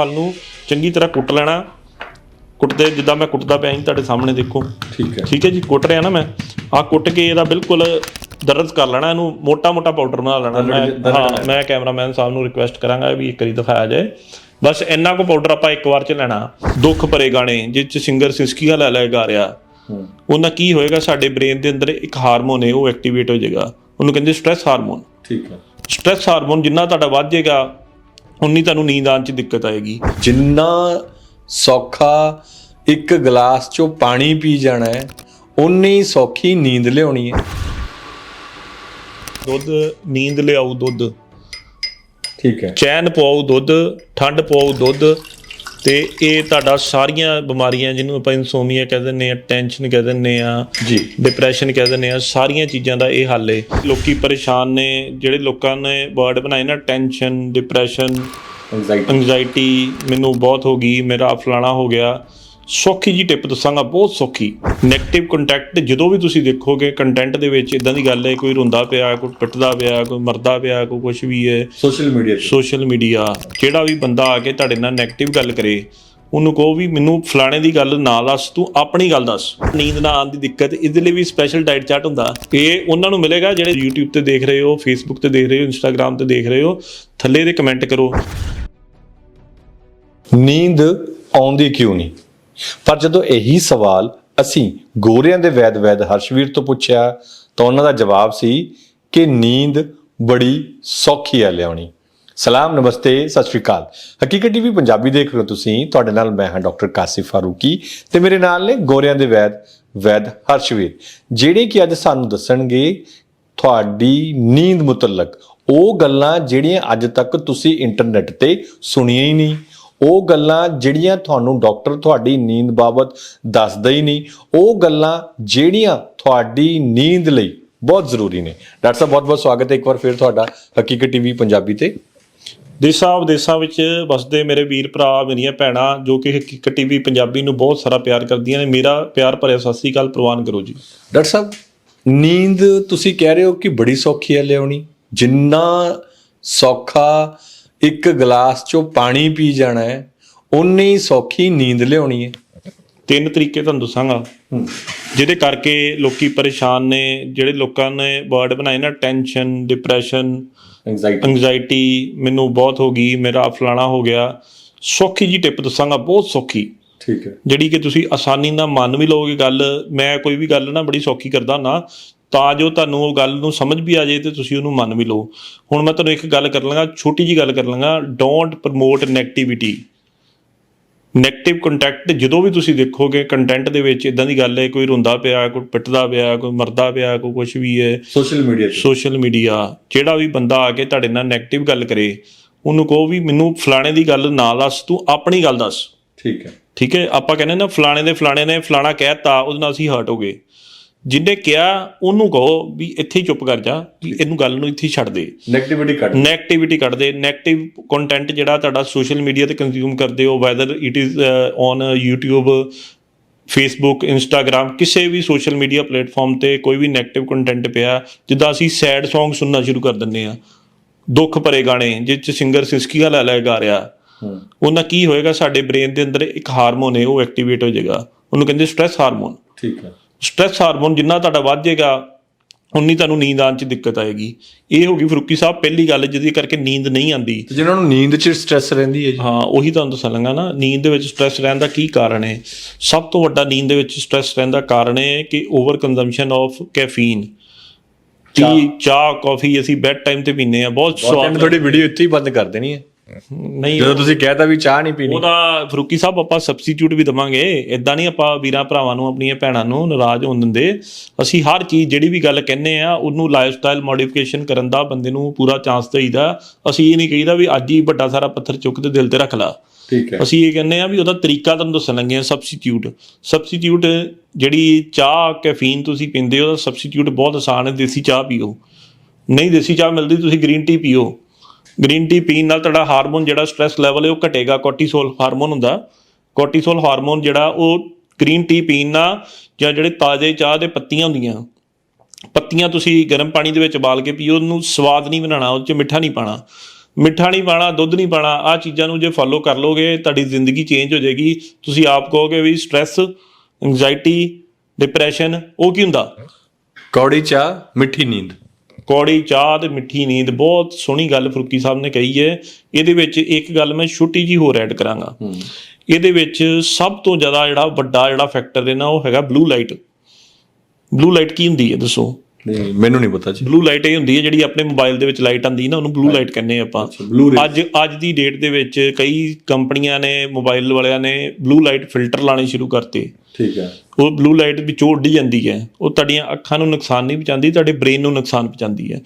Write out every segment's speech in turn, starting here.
ਫਲ ਨੂੰ ਚੰਗੀ ਤਰ੍ਹਾਂ ਕੁੱਟ ਲੈਣਾ। ਕੁੱਟਦੇ ਜਿੱਦਾਂ ਮੈਂ ਕੁੱਟਦਾ ਪਿਆ ਜੀ ਤੁਹਾਡੇ ਸਾਹਮਣੇ ਦੇਖੋ। ਠੀਕ ਹੈ। ਠੀਕ ਹੈ ਜੀ ਕੁੱਟ ਰਿਹਾ ਨਾ ਮੈਂ। ਆ ਕੁੱਟ ਕੇ ਇਹਦਾ ਬਿਲਕੁਲ ਦਰਦ ਕਰ ਲੈਣਾ ਇਹਨੂੰ ਮੋਟਾ ਮੋਟਾ ਪਾਊਡਰ ਬਣਾ ਲੈਣਾ। ਮੈਂ ਹਾਂ ਮੈਂ ਕੈਮਰਾਮੈਨ ਸਾਹਿਬ ਨੂੰ ਰਿਕੁਐਸਟ ਕਰਾਂਗਾ ਵੀ ਇੱਕ ਵਾਰੀ ਦਿਖਾਇਆ ਜਾਏ। ਬਸ ਇੰਨਾ ਕੋ ਪਾਊਡਰ ਆਪਾਂ ਇੱਕ ਵਾਰ ਚ ਲੈਣਾ। ਦੁੱਖ ਭਰੇ ਗਾਣੇ ਜਿਸ ਚ ਸਿੰਗਰ ਸਿਸਕੀਆਂ ਲੈ ਲੈ ਗਾ ਰਿਹਾ। ਉਹਨਾਂ ਕੀ ਹੋਏਗਾ ਸਾਡੇ ਬ੍ਰੇਨ ਦੇ ਅੰਦਰ ਇੱਕ ਹਾਰਮੋਨ ਹੈ ਉਹ ਐਕਟੀਵੇਟ ਹੋ ਜਾਏਗਾ। ਉਹਨੂੰ ਕਹਿੰਦੇ ਸਟ੍ਰੈਸ ਹਾਰਮੋਨ ਠੀਕ ਹੈ। ਸਟ੍ਰੈਸ ਹਾਰਮੋਨ ਜਿੰਨਾ ਤੁਹਾਡਾ ਵੱਧ ਜਾਏਗਾ ਉਨੀ ਤੁਹਾਨੂੰ ਨੀਂਦ ਆਉਣ ਚ ਦਿੱਕਤ ਆਏਗੀ। ਜਿੰਨਾ ਸੌਖਾ ਇੱਕ ਗਲਾਸ ਚੋਂ ਪਾਣੀ ਪੀ ਜਾਣਾ ਹੈ ਉਨੀ ਸੌਖੀ ਨੀਂਦ ਲਿਆਉਣੀ ਹੈ। ਦੁੱਧ ਨੀਂਦ ਲਿਆਊ ਦੁੱਧ। ਠੀਕ ਹੈ। ਚੈਨ ਪਵਾਉ ਦੁੱਧ ਠੰਡ ਪਵਾਉ ਦੁੱਧ ਤੇ ਇਹ ਤੁਹਾਡਾ ਸਾਰੀਆਂ ਬਿਮਾਰੀਆਂ ਜਿਹਨੂੰ ਆਪਾਂ ਇਨਸੋਮੀਆ ਕਹਿ ਦਿੰਦੇ ਆ ਟੈਨਸ਼ਨ ਕਹਿ ਦਿੰਦੇ ਆ ਜੀ। ਡਿਪਰੈਸ਼ਨ ਕਹਿ ਦਿੰਦੇ ਆ ਸਾਰੀਆਂ ਚੀਜ਼ਾਂ ਦਾ ਇਹ ਹੱਲ ਏ। ਲੋਕੀ ਪਰੇਸ਼ਾਨ ਨੇ ਜਿਹੜੇ ਲੋਕਾਂ ਨੇ ਵਰਡ ਬਣਾਏ ਨਾ ਟੈਨਸ਼ਨ ਡਿਪਰੈਸ਼ਨ ਐਂਜ਼ਾਈਟੀ ਮੈਨੂੰ ਬਹੁਤ ਹੋ ਗਈ ਮੇਰਾ ਫਲਾਣਾ ਹੋ ਗਿਆ। ਸੌਖੀ ਜੀ ਟਿਪ ਦੱਸਾਂਗਾ ਬਹੁਤ ਸੌਖੀ। 네ਗੇਟਿਵ ਕੰਟੈਕਟ ਜਦੋਂ ਵੀ ਤੁਸੀਂ ਦੇਖੋਗੇ ਕੰਟੈਂਟ ਦੇ ਵਿੱਚ ਇਦਾਂ ਦੀ ਗੱਲ ਹੈ ਕੋਈ ਰੋਂਦਾ ਪਿਆ ਕੋਈ ਪਿੱਟਦਾ ਪਿਆ ਕੋਈ ਮਰਦਾ ਪਿਆ ਕੋਈ ਕੁਝ ਵੀ ਹੈ। ਸੋਸ਼ਲ ਮੀਡੀਆ ਸੋਸ਼ਲ ਮੀਡੀਆ ਜਿਹੜਾ ਵੀ ਬੰਦਾ ਆ ਕੇ ਤੁਹਾਡੇ ਨਾਲ 네ਗੇਟਿਵ ਗੱਲ ਕਰੇ ਉਹਨੂੰ ਕਹੋ ਵੀ ਮੈਨੂੰ ਫਲਾਣੇ ਦੀ ਗੱਲ ਨਾ ਦੱਸ ਤੂੰ ਆਪਣੀ ਗੱਲ ਦੱਸ। ਨੀਂਦ ਨਾ ਆਉਣ ਦੀ ਦਿੱਕਤ ਇਹਦੇ ਲਈ ਵੀ ਸਪੈਸ਼ਲ ਡਾਈਟ ਚਾਰਟ ਹੁੰਦਾ। ਇਹ ਉਹਨਾਂ ਨੂੰ ਮਿਲੇਗਾ ਜਿਹੜੇ YouTube ਤੇ ਦੇਖ ਰਹੇ ਹੋ Facebook ਤੇ ਦੇਖ ਰਹੇ ਹੋ Instagram ਤੇ ਦੇਖ ਰਹੇ ਹੋ ਥੱਲੇ ਦੇ ਕਮੈਂਟ ਕਰੋ। ਨੀਂਦ ਆਉਂਦੀ ਕਿਉਂ ਨਹੀਂ? ਪਰ ਜਦੋਂ ਇਹੀ ਸਵਾਲ ਅਸੀਂ ਗੋਰਿਆਂ ਦੇ ਵੈਦ ਵੈਦ ਹਰਸ਼ਵੀਰ ਤੋਂ ਪੁੱਛਿਆ ਤਾਂ ਉਹਨਾਂ ਦਾ ਜਵਾਬ ਸੀ ਕਿ ਨੀਂਦ ਬੜੀ ਸੌਖੀ ਹੈ ਲਿਆਉਣੀ। ਸਲਾਮ, ਨਮਸਤੇ, ਸਤਿ ਸ਼੍ਰੀ ਅਕਾਲ। ਹਕੀਕਤ ਟੀਵੀ ਪੰਜਾਬੀ ਦੇਖ ਰਹੇ ਹੋ ਤੁਸੀਂ। ਤੁਹਾਡੇ ਨਾਲ ਮੈਂ ਹਾਂ ਡਾਕਟਰ ਕਾਸਿਫ ਫਾਰੂਕੀ ਤੇ ਮੇਰੇ ਨਾਲ ਨੇ ਗੋਰਿਆਂ ਦੇ ਵੈਦ ਵੈਦ ਹਰਸ਼ਵੀਰ, ਜਿਹੜੇ ਕਿ ਅੱਜ ਸਾਨੂੰ ਦੱਸਣਗੇ ਤੁਹਾਡੀ ਨੀਂਦ ਮੁਤਲਕ। ਉਹ ਗੱਲਾਂ ਜਿਹੜੀਆਂ ਅੱਜ ਤੱਕ ਤੁਸੀਂ ਇੰਟਰਨੈਟ ਤੇ ਸੁਣੀਆਂ ਹੀ ਨਹੀਂ। ਉਹ ਗੱਲਾਂ ਜਿਹੜੀਆਂ ਤੁਹਾਨੂੰ ਡਾਕਟਰ ਤੁਹਾਡੀ ਨੀਂਦ ਬਾਬਤ ਦੱਸਦਾ ਹੀ ਨਹੀਂ ਉਹ ਗੱਲਾਂ ਜਿਹੜੀਆਂ ਤੁਹਾਡੀ ਨੀਂਦ ਲਈ ਬਹੁਤ ਜ਼ਰੂਰੀ ਨੇ। ਡਾਕਟਰ ਸਾਹਿਬ ਬਹੁਤ ਬਹੁਤ ਸਵਾਗਤ ਹੈ ਇੱਕ ਵਾਰ ਫਿਰ ਤੁਹਾਡਾ ਹਕੀਕਤ ਟੀਵੀ ਪੰਜਾਬੀ ਤੇ। ਦੇਸ਼ਾਂ ਵਿਦੇਸ਼ਾਂ ਵਿੱਚ ਵਸਦੇ ਮੇਰੇ ਵੀਰ ਭਰਾ ਮੇਰੀਆਂ ਭੈਣਾਂ ਜੋ ਕਿ ਹਕੀਕਤ ਟੀਵੀ ਪੰਜਾਬੀ ਨੂੰ ਬਹੁਤ ਸਾਰਾ ਪਿਆਰ ਕਰਦੀਆਂ ਨੇ। ਮੇਰਾ ਪਿਆਰ ਭਰਿਆ ਸਤਿ ਸ੍ਰੀ ਅਕਾਲ ਪ੍ਰਵਾਨ ਕਰੋ ਜੀ। ਡਾਕਟਰ ਸਾਹਿਬ ਨੀਂਦ ਤੁਸੀਂ ਕਹਿ ਰਹੇ ਹੋ ਕਿ ਬੜੀ ਸੌਖੀ ਹੈ ਲਿਆਉਣੀ। ਜਿੰਨਾ ਸੌਖਾ ਇੱਕ ਗਲਾਸ ਚੋਂ ਪਾਣੀ ਪੀ ਜਾਣਾ ਹੈ ਉਨੀ ਸੌਖੀ ਨੀਂਦ ਲਿਆਉਣੀ ਹੈ। ਤਿੰਨ ਤਰੀਕੇ ਤੁਹਾਨੂੰ ਦੱਸਾਂਗਾ। ਜਿਹਦੇ ਕਰਕੇ ਲੋਕੀ ਪਰੇਸ਼ਾਨ ਨੇ ਜਿਹੜੇ ਲੋਕਾਂ ਨੇ ਵਰਡ ਬਣਾਏ ਨਾ ਟੈਨਸ਼ਨ ਡਿਪਰੈਸ਼ਨ ਐਂਜ਼ਾਈਟੀ ਮੈਨੂੰ ਬਹੁਤ ਹੋ ਗਈ ਮੇਰਾ ਫਲਾਣਾ ਹੋ ਗਿਆ। ਸੌਖੀ ਜੀ ਟਿਪ ਦੱਸਾਂਗਾ ਬਹੁਤ ਸੌਖੀ। ਠੀਕ ਹੈ। ਜਿਹੜੀ ਕਿ ਤੁਸੀਂ ਆਸਾਨੀ ਨਾਲ ਮੰਨ ਵੀ ਲਓਗੇ ਗੱਲ ਮੈਂ ਕੋਈ ਵੀ ਗੱਲ ਨਾ ਬੜੀ ਸੌਖੀ ਕਰਦਾ ਨਾ ਤਾਂ ਜੋ ਤੁਹਾਨੂੰ ਉਹ ਗੱਲ ਨੂੰ ਸਮਝ ਵੀ ਆ ਜਾਏ ਤੇ ਤੁਸੀਂ ਉਹਨੂੰ ਮੰਨ ਵੀ ਲਓ। ਹੁਣ ਮੈਂ ਤੁਹਾਨੂੰ ਇੱਕ ਗੱਲ ਕਰ ਲਾਂਗਾ ਛੋਟੀ ਜੀ ਗੱਲ ਕਰ ਲਾਂਗਾ don't promote negativity negative contact ਜਦੋਂ ਵੀ ਤੁਸੀਂ ਦੇਖੋਗੇ ਕੰਟੈਂਟ ਦੇ ਵਿੱਚ ਇਦਾਂ ਦੀ ਗੱਲ ਹੈ ਕੋਈ ਰੋਂਦਾ ਪਿਆ ਕੋਈ ਪਿੱਟਦਾ ਪਿਆ ਕੋਈ ਮਰਦਾ ਪਿਆ ਕੋਈ ਕੁਝ ਵੀ ਹੈ। ਸੋਸ਼ਲ ਮੀਡੀਆ ਸੋਸ਼ਲ ਮੀਡੀਆ ਜਿਹੜਾ ਵੀ ਬੰਦਾ ਆ ਕੇ ਤੁਹਾਡੇ ਨਾਲ 네ਗੇਟਿਵ ਗੱਲ ਕਰੇ ਉਹਨੂੰ ਕਹੋ ਵੀ ਮੈਨੂੰ ਫਲਾਣੇ ਦੀ ਗੱਲ ਨਾ ਦੱਸ ਤੂੰ ਆਪਣੀ ਗੱਲ ਦੱਸ। ਠੀਕ ਹੈ। ਠੀਕ ਹੈ? ਆਪਾਂ ਕਹਿੰਦੇ ਨਾ ਫਲਾਣੇ ਦੇ ਫਲਾਣੇ ਨੇ ਫਲਾਣਾ ਕਹਿਤਾ ਉਹਦੇ ਨਾਲ ਅਸੀਂ ਹਰਟ ਹੋ ਗਏ। ਜਿਹਨੇ ਕਿਹਾ ਉਹਨੂੰ ਕਹੋ ਵੀ ਇੱਥੇ ਹੀ ਚੁੱਪ ਕਰ ਜਾ ਵੀ ਇਹਨੂੰ ਗੱਲ ਨੂੰ ਇੱਥੇ ਹੀ ਛੱਡ ਦੇ। ਨੈਗੇਟਿਵਿਟੀ ਕੱਢ ਨੈਗੇਟਿਵਿਟੀ ਕੱਢ ਦੇ। ਨੈਗੇਟਿਵ ਕੰਟੈਂਟ ਜਿਹੜਾ ਤੁਹਾਡਾ ਸੋਸ਼ਲ ਮੀਡੀਆ ਤੇ ਕੰਜ਼ਿਊਮ ਕਰਦੇ ਹੋ whether it is on YouTube Facebook Instagram ਕਿਸੇ ਵੀ ਸੋਸ਼ਲ ਮੀਡੀਆ ਪਲੇਟਫਾਰਮ ਤੇ ਕੋਈ ਵੀ ਨੈਗੇਟਿਵ ਕੰਟੈਂਟ ਪਿਆ ਜਿੱਦਾਂ ਅਸੀਂ ਸੈਡ Song ਸੁਣਨਾ ਸ਼ੁਰੂ ਕਰ ਦਿੰਦੇ ਆ ਦੁੱਖ ਭਰੇ ਗਾਣੇ ਜਿਸ ਚ ਸਿੰਗਰ ਸਿਸਕੀਆਂ ਲੈ ਲੈ ਗਾ ਰਿਹਾ। ਉਹਨਾਂ ਕੀ ਹੋਏਗਾ? ਸਾਡੇ ਬ੍ਰੇਨ ਦੇ ਅੰਦਰ ਇੱਕ ਹਾਰਮੋਨ ਹੈ ਉਹ ਐਕਟੀਵੇਟ ਹੋ ਜਾਏਗਾ। ਉਹਨੂੰ ਕਹਿੰਦੇ ਸਟ੍ਰੈਸ ਹਾਰਮੋਨ ਠੀਕ ਹੈ। ਸਟ੍ਰੈਸ ਹਾਰਮੋਨ ਜਿੰਨਾ ਤੁਹਾਡਾ ਵੱਧ ਜਾਏਗਾ ਉਨੀ ਤੁਹਾਨੂੰ ਨੀਂਦ ਆਉਣ 'ਚ ਦਿੱਕਤ ਆਏਗੀ। ਇਹ ਹੋ ਗਈ ਫਰੂਕੀ ਸਾਹਿਬ ਪਹਿਲੀ ਗੱਲ ਜਿਹਦੀ ਕਰਕੇ ਨੀਂਦ ਨਹੀਂ ਆਉਂਦੀ। ਤੇ ਜਿਨ੍ਹਾਂ ਨੂੰ ਨੀਂਦ 'ਚ ਸਟ੍ਰੈਸ ਰਹਿੰਦੀ ਹੈ ਜੀ। ਹਾਂ ਉਹੀ ਤੁਹਾਨੂੰ ਦੱਸਣ ਲੱਗਾ ਨਾ ਨੀਂਦ ਦੇ ਵਿੱਚ ਸਟ੍ਰੈਸ ਰਹਿਣ ਦਾ ਕੀ ਕਾਰਨ ਹੈ? ਸਭ ਤੋਂ ਵੱਡਾ ਨੀਂਦ ਦੇ ਵਿੱਚ ਸਟ੍ਰੈਸ ਰਹਿਣ ਦਾ ਕਾਰਨ ਹੈ ਕਿ over consumption of caffeine tea ਚਾਹ ਕਾਫੀ ਅਸੀਂ ਬੈੱਡ ਟਾਈਮ ਤੇ ਪੀਂਦੇ ਆ ਬਹੁਤ ਬਹੁਤ ਸਵਾਦ ਤੁਹਾਡੀ ਵੀਡੀਓ ਇੱਥੇ ਹੀ ਬੰਦ ਕਰ ਦੇਣੀ ਹੈ। ਨਹੀਂ ਜਦੋਂ ਤੁਸੀਂ ਕਹਿਤਾ ਵੀ ਚਾਹ ਨਹੀਂ ਪੀਣੀ। ਉਹਦਾ ਫਰੂਕੀ ਸਾਹਿਬ ਆਪਾਂ ਸਬਸਟੀਟਿਊਟ ਵੀ ਦਵਾਂਗੇ। ਇਦਾਂ ਨਹੀਂ ਆਪਾਂ ਵੀਰਾਂ ਭਰਾਵਾਂ ਨੂੰ ਆਪਣੀਆਂ ਭੈਣਾਂ ਨੂੰ ਨਾਰਾਜ਼ ਹੋਣ ਦਿੰਦੇ। ਅਸੀਂ ਹਰ ਚੀਜ਼ ਜਿਹੜੀ ਵੀ ਗੱਲ ਕਹਿੰਨੇ ਆ ਉਹਨੂੰ ਲਾਈਫਸਟਾਈਲ ਮੋਡੀਫਿਕੇਸ਼ਨ ਕਰਨ ਦਾ ਬੰਦੇ ਨੂੰ ਪੂਰਾ ਚਾਂਸ ਦੇਈਦਾ। ਅਸੀਂ ਇਹ ਨਹੀਂ ਕਹੀਦਾ ਵੀ ਅੱਜ ਹੀ ਵੱਡਾ ਸਾਰਾ ਪੱਥਰ ਚੁੱਕ ਤੇ ਦਿਲ ਤੇ ਰੱਖ ਲਾ। ਠੀਕ ਹੈ। ਅਸੀਂ ਇਹ ਕਹਿੰਦੇ ਆ ਵੀ ਉਹਦਾ ਤਰੀਕਾ ਤੁਹਾਨੂੰ ਦੱਸਣ ਲੱਗੇ ਆ ਸਬਸਟੀਟਿਊਟ ਸਬਸਟੀਟਿਊਟ ਜਿਹੜੀ ਚਾਹ ਕੈਫੀਨ ਤੁਸੀਂ ਪੀਂਦੇ ਹੋ ਉਹਦਾ ਸਬਸਟੀਟਿਊਟ ਬਹੁਤ ਆਸਾਨ ਹੈ ਦੇਸੀ ਚਾਹ ਪੀਓ। ਨਹੀਂ ਦੇਸੀ ਚਾਹ ਮਿਲਦੀ ਤੁਸੀਂ ਗ੍ਰੀਨ ਟੀ ਪੀਓ। ਗ੍ਰੀਨ ਟੀ ਪੀਣ ਨਾਲ ਤੁਹਾਡਾ ਹਾਰਮੋਨ ਜਿਹੜਾ ਸਟ੍ਰੈਸ ਲੈਵਲ ਹੈ ਉਹ ਘਟੇਗਾ ਕੋਰਟੀਸੋਲ ਹਾਰਮੋਨ ਹੁੰਦਾ। ਕੋਰਟੀਸੋਲ ਹਾਰਮੋਨ ਜਿਹੜਾ ਉਹ ਗ੍ਰੀਨ ਟੀ ਪੀਣ ਨਾਲ ਜਾਂ ਜਿਹੜੇ ਤਾਜ਼ੇ ਚਾਹ ਦੇ ਪੱਤੀਆਂ ਹੁੰਦੀਆਂ, ਪੱਤੀਆਂ ਤੁਸੀਂ ਗਰਮ ਪਾਣੀ ਦੇ ਵਿੱਚ ਬਾਲ ਕੇ ਪੀਓ, ਉਹਨੂੰ ਸਵਾਦ ਨਹੀਂ ਬਣਾਉਣਾ ਉਹ 'ਚ ਮਿੱਠਾ ਨਹੀਂ ਪਾਣਾ। ਮਿੱਠਾ ਨਹੀਂ ਪਾਣਾ, ਦੁੱਧ ਨਹੀਂ ਪਾਣਾ ਆ ਚੀਜ਼ਾਂ ਨੂੰ ਜੇ ਫੋਲੋ ਕਰ ਲੋਗੇ, ਤੁਹਾਡੀ ਜ਼ਿੰਦਗੀ ਚੇਂਜ ਹੋ ਜਾਏਗੀ। ਤੁਸੀਂ ਆਪ ਕਹੋਗੇ ਵੀ ਸਟ੍ਰੈਸ ਐਂਜ਼ਾਈਟੀ ਡਿਪਰੈਸ਼ਨ ਉਹ ਕੀ ਹੁੰਦਾ? ਕੌੜੀ ਚਾਹ, ਮਿੱਠੀ ਨੀਂਦ। ਕੌੜੀ ਚਾਹ ਤੇ ਮਿੱਠੀ ਨੀਂਦ ਬਹੁਤ ਸੋਹਣੀ ਗੱਲ ਫਰੂਕੀ ਸਾਹਿਬ ਨੇ ਕਹੀ ਹੈ। ਇਹਦੇ ਵਿੱਚ ਇੱਕ ਗੱਲ ਮੈਂ ਛੋਟੀ ਜੀ ਹੋਰ ਐਡ ਕਰਾਂਗਾ। ਇਹਦੇ ਵਿੱਚ ਸਭ ਤੋਂ ਜ਼ਿਆਦਾ ਜਿਹੜਾ ਵੱਡਾ ਜਿਹੜਾ ਫੈਕਟਰ ਹੈ ਨਾ ਉਹ ਹੈਗਾ ਬਲੂ ਲਾਈਟ ਬਲੂ ਲਾਈਟ ਕੀ ਹੁੰਦੀ ਹੈ ਦੱਸੋ? ਨਹੀਂ ਮੈਨੂੰ ਨਹੀਂ ਪਤਾ ਜੀ। ਬਲੂ ਲਾਈਟ ਇਹ ਹੁੰਦੀ ਹੈ ਜਿਹੜੀ ਆਪਣੇ ਮੋਬਾਈਲ ਦੇ ਵਿੱਚ ਲਾਈਟ ਆਉਂਦੀ ਹੈ ਨਾ ਉਹਨੂੰ ਬਲੂ ਲਾਈਟ ਕਹਿੰਦੇ ਆਪਾਂ। ਅੱਜ ਅੱਜ ਦੀ ਡੇਟ ਦੇ ਵਿੱਚ ਕਈ ਕੰਪਨੀਆਂ ਨੇ ਮੋਬਾਈਲ ਵਾਲਿਆਂ ਨੇ ਬਲੂ ਲਾਈਟ ਫਿਲਟਰ ਲਾਣੇ ਸ਼ੁਰੂ ਕਰਤੇ। ਠੀਕ ਹੈ। ਉਹ ਬਲੂ ਲਾਈਟ ਵਿੱਚੋਂ ਉੱਡੀ ਜਾਂਦੀ ਹੈ। ਉਹ ਤੁਹਾਡੀਆਂ ਅੱਖਾਂ ਨੂੰ ਨੁਕਸਾਨ ਨਹੀਂ ਪਹੁੰਚਾਉਂਦੀ ਤੁਹਾਡੇ ਬ੍ਰੇਨ ਨੂੰ ਨੁਕਸਾਨ ਪਹੁੰਚਾਉਂਦੀ ਹੈ।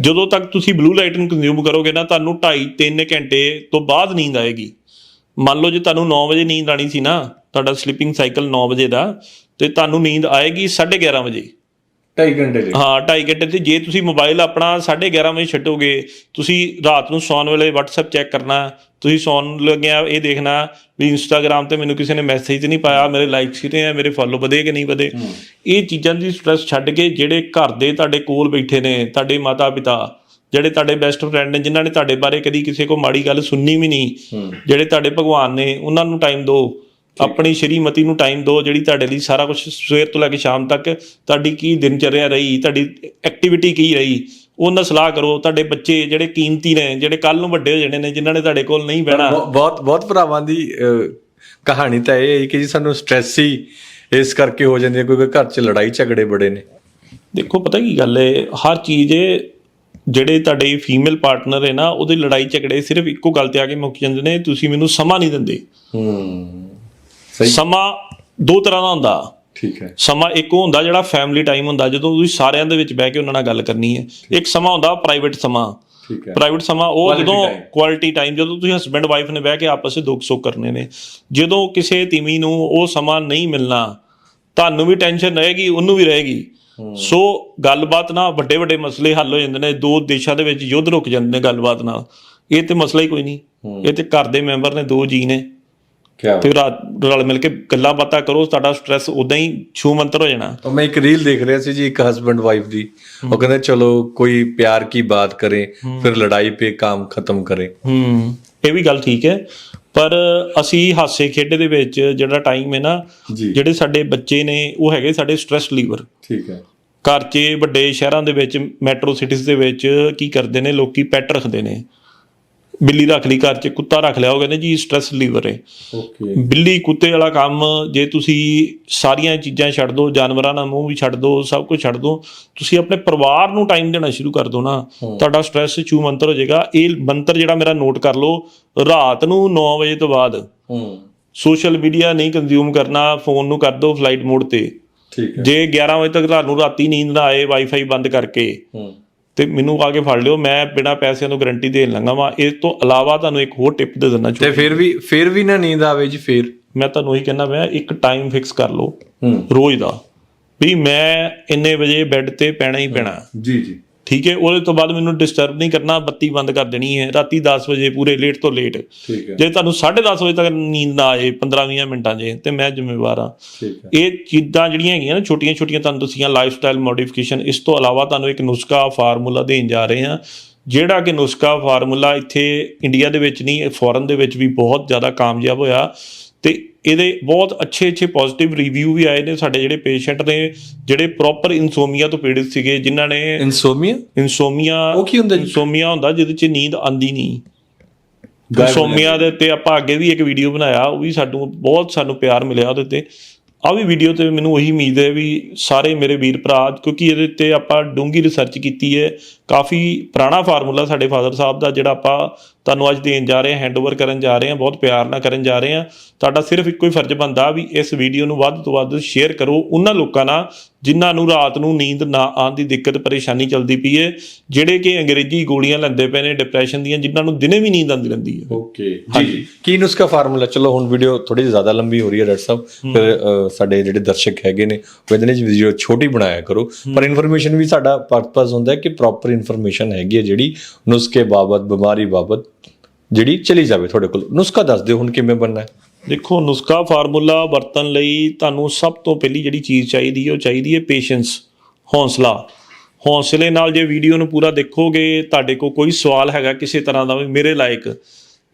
ਜਦੋਂ ਤੱਕ ਤੁਸੀਂ ਬਲੂ ਲਾਈਟ ਨੂੰ ਕੰਜ਼ਿਊਮ ਕਰੋਗੇ ਨਾ ਤੁਹਾਨੂੰ 2.5 3 ਘੰਟੇ ਤੋਂ ਬਾਅਦ ਨੀਂਦ ਆਏਗੀ। ਮੰਨ ਲਓ ਜੇ ਤੁਹਾਨੂੰ 9 ਵਜੇ ਨੀਂਦ ਆਣੀ ਸੀ ਨਾ ਤੁਹਾਡਾ ਸਲੀਪਿੰਗ ਸਾਈਕਲ 9 ਵਜੇ ਦਾ ਤੇ ਤੁਹਾਨੂੰ ਨੀਂਦ ਆਏਗੀ 11:30 ਵਜੇ। 2.5 ਘੰਟੇ ਲਈ। ਹਾਂ 2.5 ਘੰਟੇ ਤੇ ਜੇ ਤੁਸੀਂ ਮੋਬਾਈਲ ਆਪਣਾ 11:30 ਵਜੇ ਛੱਡੋਗੇ ਤੁਸੀਂ ਰਾਤ ਨੂੰ ਸੌਣ ਵੇਲੇ WhatsApp ਚੈੱਕ ਕਰਨਾ ਤੁਸੀਂ ਸੌਣ ਲੱਗਿਆ ਇਹ ਦੇਖਣਾ ਵੀ Instagram ਤੇ ਮੈਨੂੰ ਕਿਸੇ ਨੇ ਮੈਸੇਜ ਤੇ ਨਹੀਂ ਪਾਇਆ ਮੇਰੇ ਲਾਈਕਸ ਕਿਤੇ ਆ ਮੇਰੇ ਫੋਲੋ ਵਧੇ ਕਿ ਨਹੀਂ ਵਧੇ। ਇਹ ਚੀਜ਼ਾਂ ਦੀ ਸਟ੍ਰੈਸ ਛੱਡ ਕੇ ਜਿਹੜੇ ਘਰ ਦੇ ਤੁਹਾਡੇ ਕੋਲ ਬੈਠੇ ਨੇ ਤੁਹਾਡੇ ਮਾਤਾ ਪਿਤਾ ਜਿਹੜੇ ਤੁਹਾਡੇ ਬੈਸਟ ਫਰੈਂਡ ਨੇ ਜਿਨ੍ਹਾਂ ਨੇ ਤੁਹਾਡੇ ਬਾਰੇ ਕਦੀ ਕਿਸੇ ਕੋ ਮਾੜੀ ਗੱਲ ਸੁਣਨੀ ਵੀ ਨਹੀਂ ਜਿਹੜੇ ਤੁਹਾਡੇ ਭਗਵਾਨ ਨੇ ਉਹਨਾਂ ਨੂੰ ਟਾਈਮ ਦਿਓ। ਆਪਣੀ ਸ਼੍ਰੀਮਤੀ ਨੂੰ ਟਾਈਮ ਦਿਓ ਜਿਹੜੀ ਤੁਹਾਡੇ ਲਈ ਸਾਰਾ ਕੁਝ ਸਵੇਰ ਤੋਂ ਲੈ ਕੇ ਸ਼ਾਮ ਤੱਕ ਤੁਹਾਡੀ ਕੀ ਦਿਨਚਰਿਆ ਰਹੀ ਤੁਹਾਡੀ ਐਕਟੀਵਿਟੀ ਕੀ ਰਹੀ ਉਹਨਾਂ ਸਲਾਹ ਕਰੋ। ਤੁਹਾਡੇ ਬੱਚੇ ਜਿਹੜੇ ਕੀਮਤੀ ਨੇ ਜਿਹੜੇ ਕੱਲ ਨੂੰ ਵੱਡੇ ਹੋ ਜਾਣੇ ਨੇ ਜਿਨ੍ਹਾਂ ਨੇ ਤੁਹਾਡੇ ਕੋਲ ਨਹੀਂ ਬਹਿਣਾ। ਬਹੁ- ਬਹੁਤ ਬਹੁਤ ਭਰਾਵਾਂ ਦੀ ਕਹਾਣੀ ਤਾਂ ਇਹ ਹੈ ਕਿ ਜੀ ਸਾਨੂੰ ਸਟ੍ਰੈਸ ਹੀ ਇਸ ਕਰਕੇ ਹੋ ਜਾਂਦੀ ਹੈ ਕਿਉਂਕਿ ਘਰ 'ਚ ਲੜਾਈ ਝਗੜੇ ਬੜੇ ਨੇ। ਦੇਖੋ ਪਤਾ ਕੀ ਗੱਲ ਹੈ ਹਰ ਚੀਜ਼ ਜਿਹੜੇ ਤੁਹਾਡੇ ਫੀਮੇਲ ਪਾਰਟਨਰ ਹੈ ਨਾ ਉਹਦੇ ਲੜਾਈ ਝਗੜੇ ਸਿਰਫ ਇੱਕੋ ਗੱਲ ਤੇ ਆ ਕੇ ਮੁੱਕ ਜਾਂਦੇ ਨੇ ਤੁਸੀਂ ਮੈਨੂੰ ਸਮਾਂ ਨਹੀਂ ਦਿੰਦੇ। ਹੂੰ। ਸਮਾਂ ਦੋ ਤਰ੍ਹਾਂ ਦਾ ਹੁੰਦਾ। ਠੀਕ ਹੈ। ਸਮਾਂ ਇੱਕ ਉਹ ਹੁੰਦਾ ਜਿਹੜਾ ਫੈਮਿਲੀ ਟਾਈਮ ਹੁੰਦਾ ਜਦੋਂ ਤੁਸੀਂ ਸਾਰਿਆਂ ਦੇ ਵਿੱਚ ਬਹਿ ਕੇ ਉਹਨਾਂ ਨਾਲ ਗੱਲ ਕਰਨੀ ਹੈ। ਇੱਕ ਸਮਾਂ ਹੁੰਦਾ ਪ੍ਰਾਈਵੇਟ ਸਮਾਂ। ਠੀਕ ਹੈ। ਪ੍ਰਾਈਵੇਟ ਸਮਾਂ ਉਹ ਜਦੋਂ. ਕੁਆਲਿਟੀ ਟਾਈਮ ਜਦੋਂ ਤੁਸੀਂ ਹਸਬੰਡ ਵਾਈਫ ਨੇ ਬਹਿ ਕੇ ਆਪਸ ਵਿੱਚ ਦੁੱਖ ਸੁੱਖ ਕਰਨੇ ਨੇ ਜਦੋਂ ਕਿਸੇ ਤੀਵੀਂ ਨੂੰ ਉਹ ਸਮਾਂ ਨਹੀਂ ਮਿਲਣਾ ਤੁਹਾਨੂੰ ਵੀ ਟੈਨਸ਼ਨ ਰਹੇਗੀ ਉਹਨੂੰ ਵੀ ਰਹੇਗੀ। ਸੋ ਗੱਲਬਾਤ ਨਾਲ ਵੱਡੇ ਵੱਡੇ ਮਸਲੇ ਹੱਲ ਹੋ ਜਾਂਦੇ ਨੇ ਦੋ ਦੇਸ਼ਾਂ ਦੇ ਵਿੱਚ ਯੁੱਧ ਰੁਕ ਜਾਂਦੇ ਨੇ ਗੱਲਬਾਤ ਨਾਲ। ਇਹ ਤੇ ਮਸਲਾ ਹੀ ਕੋਈ ਨਹੀਂ। ਇਹ ਤੇ ਘਰ ਦੇ ਮੈਂਬਰ ਨੇ ਦੋ ਜੀ ਨੇ। ਤੇ ਰਾਤ ਰਲ ਮਿਲ ਕੇ ਗੱਲਾਂ ਬਾਤਾਂ ਕਰੋ ਤੁਹਾਡਾ ਸਟ੍ਰੈਸ ਉਦਾਂ ਹੀ ਛੂ ਮੰਤਰ ਹੋ ਜਾਣਾ। ਤਾਂ ਮੈਂ ਇੱਕ ਰੀਲ ਦੇਖ ਰਿਹਾ ਸੀ ਜੀ ਇੱਕ ਹਸਬੰਡ ਵਾਈਫ ਦੀ। ਉਹ ਕਹਿੰਦੇ ਚਲੋ ਕੋਈ ਪਿਆਰ ਕੀ ਬਾਤ ਕਰੇ ਫਿਰ ਲੜਾਈ ਪੇ ਕੰਮ ਖਤਮ ਕਰੇ। ਹੂੰ ਇਹ ਵੀ ਗੱਲ ਠੀਕ ਹੈ। ਪਰ ਅਸੀਂ ਹਾਸੇ ਖੇਡੇ ਦੇ ਵਿੱਚ ਜਿਹੜਾ ਟਾਈਮ ਹੈ ਨਾ ਜਿਹੜੇ ਸਾਡੇ ਬੱਚੇ ਨੇ ਉਹ ਹੈਗੇ ਸਾਡੇ ਸਟ੍ਰੈਸ ਲੀਵਰ ਠੀਕ ਹੈ। ਘਰ ਵੱਡੇ ਸ਼ਹਿਰਾਂ ਦੇ ਵਿੱਚ ਮੈਟਰੋ ਸਿਟੀਜ਼ ਦੇ ਵਿੱਚ ਕੀ ਕਰਦੇ ਨੇ ਲੋਕੀ ਪੈਟ ਰੱਖਦੇ ਨੇ। ਬਿੱਲੀ ਰੱਖ ਲਈ ਘਰ 'ਚ ਕੁੱਤਾ ਰੱਖ ਲਿਆ ਉਹ ਕਹਿੰਦੇ ਜੀ ਸਟ੍ਰੈਸ ਲੀਵਰ ਹੈ। ਓਕੇ ਬਿੱਲੀ ਕੁੱਤੇ ਵਾਲਾ ਕੰਮ ਜੇ ਤੁਸੀਂ ਸਾਰੀਆਂ ਚੀਜ਼ਾਂ ਛੱਡ ਦਿਓ ਜਾਨਵਰਾਂ ਦਾ ਮੂੰਹ ਵੀ ਛੱਡ ਦਿਓ ਸਭ ਕੁਝ ਛੱਡ ਦਿਓ ਤੁਸੀਂ ਆਪਣੇ ਪਰਿਵਾਰ ਨੂੰ ਟਾਈਮ ਦੇਣਾ ਸ਼ੁਰੂ ਕਰ ਦਿਓ ਨਾ। ਤੁਹਾਡਾ ਸਟ੍ਰੈਸ ਚੂ ਮੰਤਰ ਹੋ ਜਾਏਗਾ। ਇਹ ਮੰਤਰ ਜਿਹੜਾ ਮੇਰਾ ਨੋਟ ਕਰ ਲਓ ਰਾਤ ਨੂੰ 9 ਵਜੇ ਤੋਂ ਬਾਅਦ। ਸੋਸ਼ਲ ਮੀਡੀਆ ਨਹੀਂ ਕੰਜ਼ਿਊਮ ਕਰਨਾ ਫੋਨ ਨੂੰ ਕਰ ਦੋ ਫਲਾਈਟ ਮੋਡ ਤੇ। ਠੀਕ ਹੈ। ਜੇ 11 ਵਜੇ ਤੱਕ ਤੁਹਾਨੂੰ ਰਾਤੀ ਨੀਂਦ ਨਾ ਆਏ ਵਾਈਫਾਈ ਬੰਦ ਕਰਕੇ। ਤੇ ਮੈਨੂੰ ਆ ਕੇ ਫੜ ਲਿਓ ਮੈਂ ਬਿਨਾਂ ਪੈਸਿਆਂ ਤੋਂ ਗਾਰੰਟੀ ਦੇਣ ਲੰਗਾ ਵਾਂ। ਇਸ ਤੋਂ ਇਲਾਵਾ ਤੁਹਾਨੂੰ ਇੱਕ ਹੋਰ ਟਿਪ ਦੇ ਦਿੰਦਾ ਤੇ ਫਿਰ ਵੀ ਫਿਰ ਵੀ ਨਾ ਨੀਂਦ ਆਵੇ ਜੀ ਫਿਰ। ਮੈਂ ਤੁਹਾਨੂੰ ਇਹੀ ਕਹਿੰਦਾ ਮੈਂ ਇੱਕ ਟਾਈਮ ਫਿਕਸ ਕਰ ਲਓ ਰੋਜ਼ ਦਾ। ਵੀ ਮੈਂ ਇੰਨੇ ਵਜੇ ਬੈੱਡ ਤੇ ਪੈਣਾ ਹੀ। ਪੈਣਾ। ਜੀ ਜੀ। ਠੀਕ ਹੈ ਉਹਦੇ ਤੋਂ ਬਾਅਦ ਮੈਨੂੰ ਡਿਸਟਰਬ ਨਹੀਂ ਕਰਨਾ ਬੱਤੀ ਬੰਦ ਕਰ ਦੇਣੀ ਹੈ ਰਾਤੀ 10 ਵਜੇ ਪੂਰੇ ਲੇਟ ਤੋਂ ਲੇਟ ਠੀਕ ਹੈ। ਜੇ ਤੁਹਾਨੂੰ 10:30 ਵਜੇ ਤੱਕ ਨੀਂਦ ਨਾ ਆਏ 15-20 ਮਿੰਟਾਂ 'ਚ ਤੇ ਮੈਂ ਜ਼ਿੰਮੇਵਾਰ ਹਾਂ। ਇਹ ਚੀਜ਼ਾਂ ਜਿਹੜੀਆਂ ਹੈਗੀਆਂ ਨਾ ਛੋਟੀਆਂ ਛੋਟੀਆਂ ਤੁਹਾਨੂੰ ਦੱਸੀਆਂ ਲਾਈਫਸਟਾਈਲ ਮੋਡੀਫਿਕੇਸ਼ਨ ਇਸ ਤੋਂ ਇਲਾਵਾ ਤੁਹਾਨੂੰ ਇੱਕ ਨੁਸਖਾ ਫਾਰਮੂਲਾ ਦੇਣ ਜਾ ਰਹੇ ਹਾਂ। ਜਿਹੜਾ ਕਿ ਨੁਸਖਾ ਫਾਰਮੂਲਾ ਇੱਥੇ ਇੰਡੀਆ ਦੇ ਵਿੱਚ ਨਹੀਂ ਫੋਰਨ ਦੇ ਵਿੱਚ ਵੀ ਬਹੁਤ ਜ਼ਿਆਦਾ ਕਾਮਯਾਬ ਹੋਇਆ। ਤੇ ਇਹਦੇ ਬਹੁਤ ਅੱਛੇ ਅੱਛੇ ਪੋਜ਼ਿਟਿਵ ਰਿਵਿਊ ਵੀ ਆਏ ਨੇ ਸਾਡੇ ਜਿਹੜੇ ਪੇਸ਼ੈਂਟ ਨੇ ਜਿਹੜੇ ਪ੍ਰੋਪਰ ਇਨਸੋਮੀਆ ਤੋਂ ਪੀੜਿਤ ਸੀਗੇ ਜਿਨ੍ਹਾਂ ਨੇ ਇਨਸੋਮੀਆ ਇਨਸੋਮੀਆ ਉਹ ਕੀ ਹੁੰਦਾ ਜੀ? ਇਨਸੋਮੀਆ ਹੁੰਦਾ ਜਿਹਦੇ 'ਚ ਨੀਂਦ ਆਂਦੀ ਨਹੀਂ। ਇਨਸੋਮੀਆ ਦੇ ਤੇ ਆਪਾਂ ਅੱਗੇ ਵੀ ਇੱਕ ਵੀਡੀਓ ਬਣਾਇਆ ਉਹ ਵੀ ਸਾਨੂੰ ਬਹੁਤ ਸਾਨੂੰ ਪਿਆਰ ਮਿਲਿਆ ਉਹਦੇ ਤੇ ਆ ਵੀ ਵੀਡੀਓ ਤੇ ਮੈਨੂੰ ਉਹੀ ਉਮੀਦ ਹੈ ਵੀ ਸਾਰੇ ਮੇਰੇ ਵੀਰ ਭਰਾ, ਕਿਉਂਕਿ ਇਹਦੇ ਤੇ ਆਪਾਂ ਡੂੰਗੀ ਰਿਸਰਚ ਕੀਤੀ ਹੈ। ਕਾਫੀ ਪੁਰਾਣਾ ਫਾਰਮੂਲਾ ਸਾਡੇ ਫਾਦਰ ਸਾਹਿਬ ਦਾ ਜਿਹੜਾ ਆਪਾਂ ਤੁਹਾਨੂੰ ਅੱਜ ਦੇਣ ਜਾ ਰਹੇ ਹਾਂ ਹੈਂਡਓਵਰ ਕਰਨ ਜਾ ਰਹੇ ਹਾਂ, ਬਹੁਤ ਪਿਆਰ ਨਾਲ ਕਰਨ ਜਾ ਰਹੇ ਹਾਂ। ਤੁਹਾਡਾ ਸਿਰਫ ਇੱਕੋ ਹੀ ਫਰਜ਼ ਬੰਦਾ ਵੀ ਇਸ ਵੀਡੀਓ ਨੂੰ ਵੱਧ ਤੋਂ ਵੱਧ ਸ਼ੇਅਰ ਕਰੋ, ਉਹਨਾਂ ਲੋਕਾਂ ਨਾਲ ਜਿਨ੍ਹਾਂ ਨੂੰ ਰਾਤ ਨੂੰ ਨੀਂਦ ਨਾ ਆਉਣ ਦੀ ਦਿੱਕਤ ਪਰੇਸ਼ਾਨੀ ਚੱਲਦੀ ਪਈ ਹੈ ਜਿਹੜੇ ਕਿ ਅੰਗਰੇਜ਼ੀ ਗੋਲੀਆਂ ਲੈਂਦੇ ਪਏ ਨੇ ਡਿਪਰੈਸ਼ਨ ਦੀਆਂ ਜਿਨ੍ਹਾਂ ਨੂੰ ਦਿਨੇ ਵੀ ਨੀਂਦ ਆਉਂਦੀ ਰਹਿੰਦੀ ਹੈ ਓਕੇ ਜੀ। ਕੀ ਨੁਸਖਾ ਫਾਰਮੂਲਾ? ਚਲੋ ਹੁਣ ਵੀਡੀਓ ਥੋੜੀ ਜ਼ਿਆਦਾ ਲੰਬੀ ਹੋ ਰਹੀ ਹੈ ਡਾਕਟਰ ਸਾਹਿਬ। ਫਿਰ ਸਾਡੇ ਜਿਹੜੇ ਦਰਸ਼ਕ ਹੈਗੇ ਨੇ ਉਹ ਕਹਿੰਦੇ ਨੇ ਜੀ ਵੀਡੀਓ ਛੋਟੀ ਬਣਾਇਆ ਕਰੋ। ਪਰ ਇਨਫੋਰਮੇਸ਼ਨ ਵੀ ਸਾਡਾ ਪਰਪਸ ਹੁੰਦਾ ਹੈ ਕਿ ਪ੍ਰੋਪਰ ਇਨਫੋਰਮੇਸ਼ਨ ਹੈਗੀ ਹੈ ਜਿਹੜੀ ਨੁਸਖੇ ਬਾਬਤ ਬਿਮਾਰੀ ਬਾਬਤ ਜਿਹੜੀ ਚਲੀ ਜਾਵੇ ਤੁਹਾਡੇ ਕੋਲ। ਨੁਸਖਾ ਦੱਸ ਦਿਓ ਹੁਣ ਕਿਵੇਂ ਬਣਨਾ ਹੈ। ਦੇਖੋ ਨੁਸਖਾ ਫਾਰਮੂਲਾ ਵਰਤਣ ਲਈ ਤੁਹਾਨੂੰ ਸਭ ਤੋਂ ਪਹਿਲੀ ਜਿਹੜੀ ਚੀਜ਼ ਚਾਹੀਦੀ ਹੈ ਉਹ ਚਾਹੀਦੀ ਹੈ ਪੇਸ਼ੈਂਸ ਹੌਸਲਾ। ਹੌਸਲੇ ਨਾਲ ਜੇ ਵੀਡੀਓ ਨੂੰ ਪੂਰਾ ਦੇਖੋਗੇ ਤੁਹਾਡੇ ਕੋਲ ਕੋਈ ਸਵਾਲ ਹੈਗਾ ਕਿਸੇ ਤਰ੍ਹਾਂ ਦਾ ਵੀ ਮੇਰੇ ਲਾਇਕ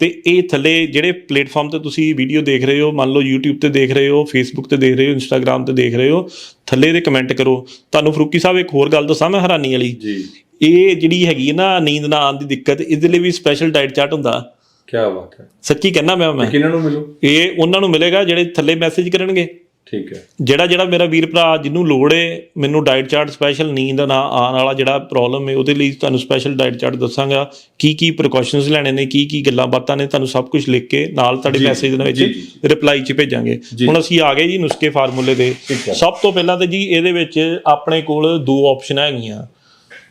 ਤੇ ਇਹ ਥੱਲੇ ਜਿਹੜੇ ਪਲੇਟਫਾਰਮ ਤੇ ਤੁਸੀਂ ਵੀਡੀਓ ਦੇਖ ਰਹੇ ਹੋ ਮੰਨ ਲਓ YouTube ਤੇ ਦੇਖ ਰਹੇ ਹੋ Facebook ਤੇ ਦੇਖ ਰਹੇ ਹੋ Instagram ਤੇ ਦੇਖ ਰਹੇ ਹੋ ਥੱਲੇ ਦੇ ਕਮੈਂਟ ਕਰੋ। ਤੁਹਾਨੂੰ ਫਰੂਕੀ ਸਾਹਿਬ ਇੱਕ ਹੋਰ ਗੱਲ ਦੱਸਾਂ ਮੈਂ ਹੈਰਾਨੀ ਵਾਲੀ। ਜੀ। ਇਹ ਜਿਹੜੀ ਹੈਗੀ ਨਾ ਨੀਂਦ ਨਾ ਆਉਣ ਦੀ ਦਿੱਕਤ ਇਹਦੇ ਲਈ ਵੀ ਸਪੈਸ਼ਲ ਡਾਈਟ ਚਾਰਟ ਹੁੰਦਾ। ਕੀ ਬਾਤ ਹੈ। ਸੱਚੀ ਕਹਿੰਦਾ ਮੈਂ ਮੈਂ। ਕਿਹਨਾਂ ਨੂੰ ਮਿਲੂ? ਇਹ ਉਹਨਾਂ ਨੂੰ ਮਿਲੇਗਾ ਜਿਹੜੇ ਥੱਲੇ ਮੈਸੇਜ ਕਰਨਗੇ। ਠੀਕ ਹੈ। ਜਿਹੜਾ ਜਿਹੜਾ ਮੇਰਾ ਵੀਰ ਭਰਾ ਜਿਹਨੂੰ ਲੋੜ ਏ ਮੈਨੂੰ ਡਾਈਟ ਚਾਰਟ ਸਪੈਸ਼ਲ ਨੀਂਦ ਨਾ ਆਉਣ ਵਾਲਾ ਜਿਹੜਾ ਪ੍ਰੋਬਲਮ ਹੈ ਉਹਦੇ ਲਈ ਤੁਹਾਨੂੰ ਸਪੈਸ਼ਲ ਡਾਈਟ ਚਾਰਟ ਦੱਸਾਂਗਾ। ਕੀ ਕੀ ਪ੍ਰੀਕਾਸ਼ਨਸ ਲੈਣੇ ਨੇ ਕੀ ਕੀ ਗੱਲਾਂ ਬਾਤਾਂ ਨੇ ਤੁਹਾਨੂੰ ਸਭ ਕੁਝ ਲਿਖ ਕੇ ਨਾਲ ਤੁਹਾਡੇ ਮੈਸੇਜ ਦੇ ਵਿੱਚ ਰਿਪਲਾਈ 'ਚ ਭੇਜਾਂਗੇ। ਹੁਣ ਅਸੀਂ ਆ ਗਏ ਜੀ ਨੁਸਖੇ ਫਾਰਮੂਲੇ ਦੇ। ਸਭ ਤੋਂ ਪਹਿਲਾਂ ਤੇ ਜੀ ਇਹਦੇ ਵਿੱਚ ਆਪਣੇ ਕੋਲ ਦੋ ਆਪਸ਼ਨਾਂ ਹੈਗੀਆਂ।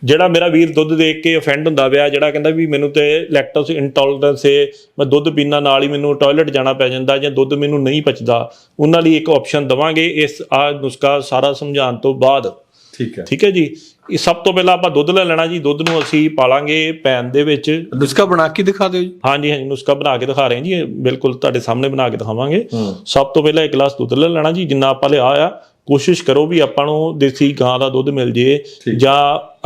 ਜਿਹੜਾ ਮੇਰਾ ਵੀਰ ਦੁੱਧ ਦੇਖ ਕੇ ਅਫੈਂਡ ਹੁੰਦਾ ਪਿਆ ਜਿਹੜਾ ਕਹਿੰਦਾ ਵੀ ਮੈਨੂੰ ਤੇ ਲੈਕਟੋਸ ਇੰਟੋਲਰੈਂਸ ਹੈ ਮੈਂ ਦੁੱਧ ਪੀਣਾ ਨਾਲ ਹੀ ਮੈਨੂੰ ਟਾਇਲਟ ਜਾਣਾ ਪੈ ਜਾਂਦਾ ਜਾਂ ਦੁੱਧ ਮੈਨੂੰ ਨਹੀਂ ਪਚਦਾ ਉਹਨਾਂ ਲਈ ਇੱਕ ਆਪਸ਼ਨ ਦਵਾਂਗੇ ਇਸ ਆ ਨੁਸਖਾ ਸਾਰਾ ਸਮਝਾਉਣ ਤੋਂ ਬਾਅਦ। ਠੀਕ ਹੈ। ਠੀਕ ਹੈ ਜੀ? ਇਹ ਸਭ ਤੋਂ ਪਹਿਲਾਂ ਆਪਾਂ ਦੁੱਧ ਲੈ ਲੈਣਾ ਜੀ ਦੁੱਧ ਨੂੰ ਅਸੀਂ ਪਾਲਾਂਗੇ ਪੈਨ ਦੇ ਵਿੱਚ। ਨੁਸਖਾ ਬਣਾ ਕੇ ਦਿਖਾ ਦਿਓ ਜੀ। ਹਾਂਜੀ ਹਾਂਜੀ ਨੁਸਖਾ ਬਣਾ ਕੇ ਦਿਖਾ ਰਹੇ ਹਾਂ ਜੀ ਬਿਲਕੁਲ ਤੁਹਾਡੇ ਸਾਹਮਣੇ ਬਣਾ ਕੇ ਦਿਖਾਵਾਂਗੇ। ਸਭ ਤੋਂ ਪਹਿਲਾਂ ਇੱਕ ਗਲਾਸ ਦੁੱਧ ਲੈ ਲੈਣਾ ਜੀ ਜਿੰਨਾ ਆਪਾਂ ਲਿਆ ਆ ਕੋਸ਼ਿਸ਼ ਕਰੋ ਵੀ ਆਪਾਂ ਨੂੰ ਦੇਸੀ ਗਾਂ ਦਾ ਦੁੱਧ ਮਿਲ ਜੇ। ਜਾਂ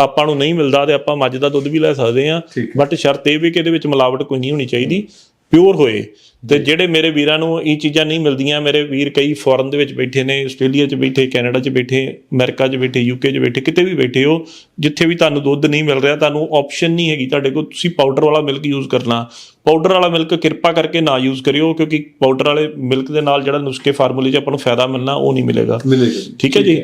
ਆਪਾਂ ਨੂੰ ਨਹੀਂ ਮਿਲਦਾ ਤੇ ਆਪਾਂ ਮੱਝ ਦਾ ਦੁੱਧ ਵੀ ਲੈ ਸਕਦੇ ਆ। ਬਟ ਸ਼ਰਤ ਇਹ ਵੀ ਕਿ ਇਹਦੇ ਵਿੱਚ ਮਿਲਾਵਟ ਕੋਈ ਨਹੀਂ ਹੋਣੀ ਚਾਹੀਦੀ ਪਿਓਰ ਹੋਏ। ਤੇ ਜਿਹੜੇ ਮੇਰੇ ਵੀਰਾਂ ਨੂੰ ਇਹ ਚੀਜ਼ਾਂ ਨਹੀਂ ਮਿਲਦੀਆਂ ਮੇਰੇ ਵੀਰ ਕਈ ਫੋਰਨ ਦੇ ਵਿੱਚ ਬੈਠੇ ਨੇ ਆਸਟ੍ਰੇਲੀਆ 'ਚ ਬੈਠੇ ਕੈਨੇਡਾ 'ਚ ਬੈਠੇ ਅਮਰੀਕਾ 'ਚ ਬੈਠੇ ਯੂਕੇ 'ਚ ਬੈਠੇ ਕਿਤੇ ਵੀ ਬੈਠੇ ਹੋ ਜਿੱਥੇ ਵੀ ਤੁਹਾਨੂੰ ਦੁੱਧ ਨਹੀਂ ਮਿਲ ਰਿਹਾ ਤੁਹਾਨੂੰ ਆਪਸ਼ਨ ਨਹੀਂ ਹੈਗੀ ਤੁਹਾਡੇ ਕੋਲ ਤੁਸੀਂ ਪਾਊਡਰ ਵਾਲਾ ਮਿਲਕ ਯੂਜ਼ ਕਰਨਾ। ਪਾਊਡਰ ਵਾਲਾ ਮਿਲਕ ਕਿਰਪਾ ਕਰਕੇ ਨਾ ਯੂਜ਼ ਕਰਿਓ ਕਿਉਂਕਿ ਪਾਊਡਰ ਵਾਲੇ ਮਿਲਕ ਦੇ ਨਾਲ ਜਿਹੜਾ ਨੁਸਖੇ ਫਾਰਮੂਲੇ 'ਚ ਆਪਾਂ ਨੂੰ ਫਾਇਦਾ ਮਿਲਣਾ ਉਹ ਨਹੀਂ ਮਿਲੇਗਾ। ਮਿਲੇਗਾ ਠੀਕ ਹੈ ਜੀ?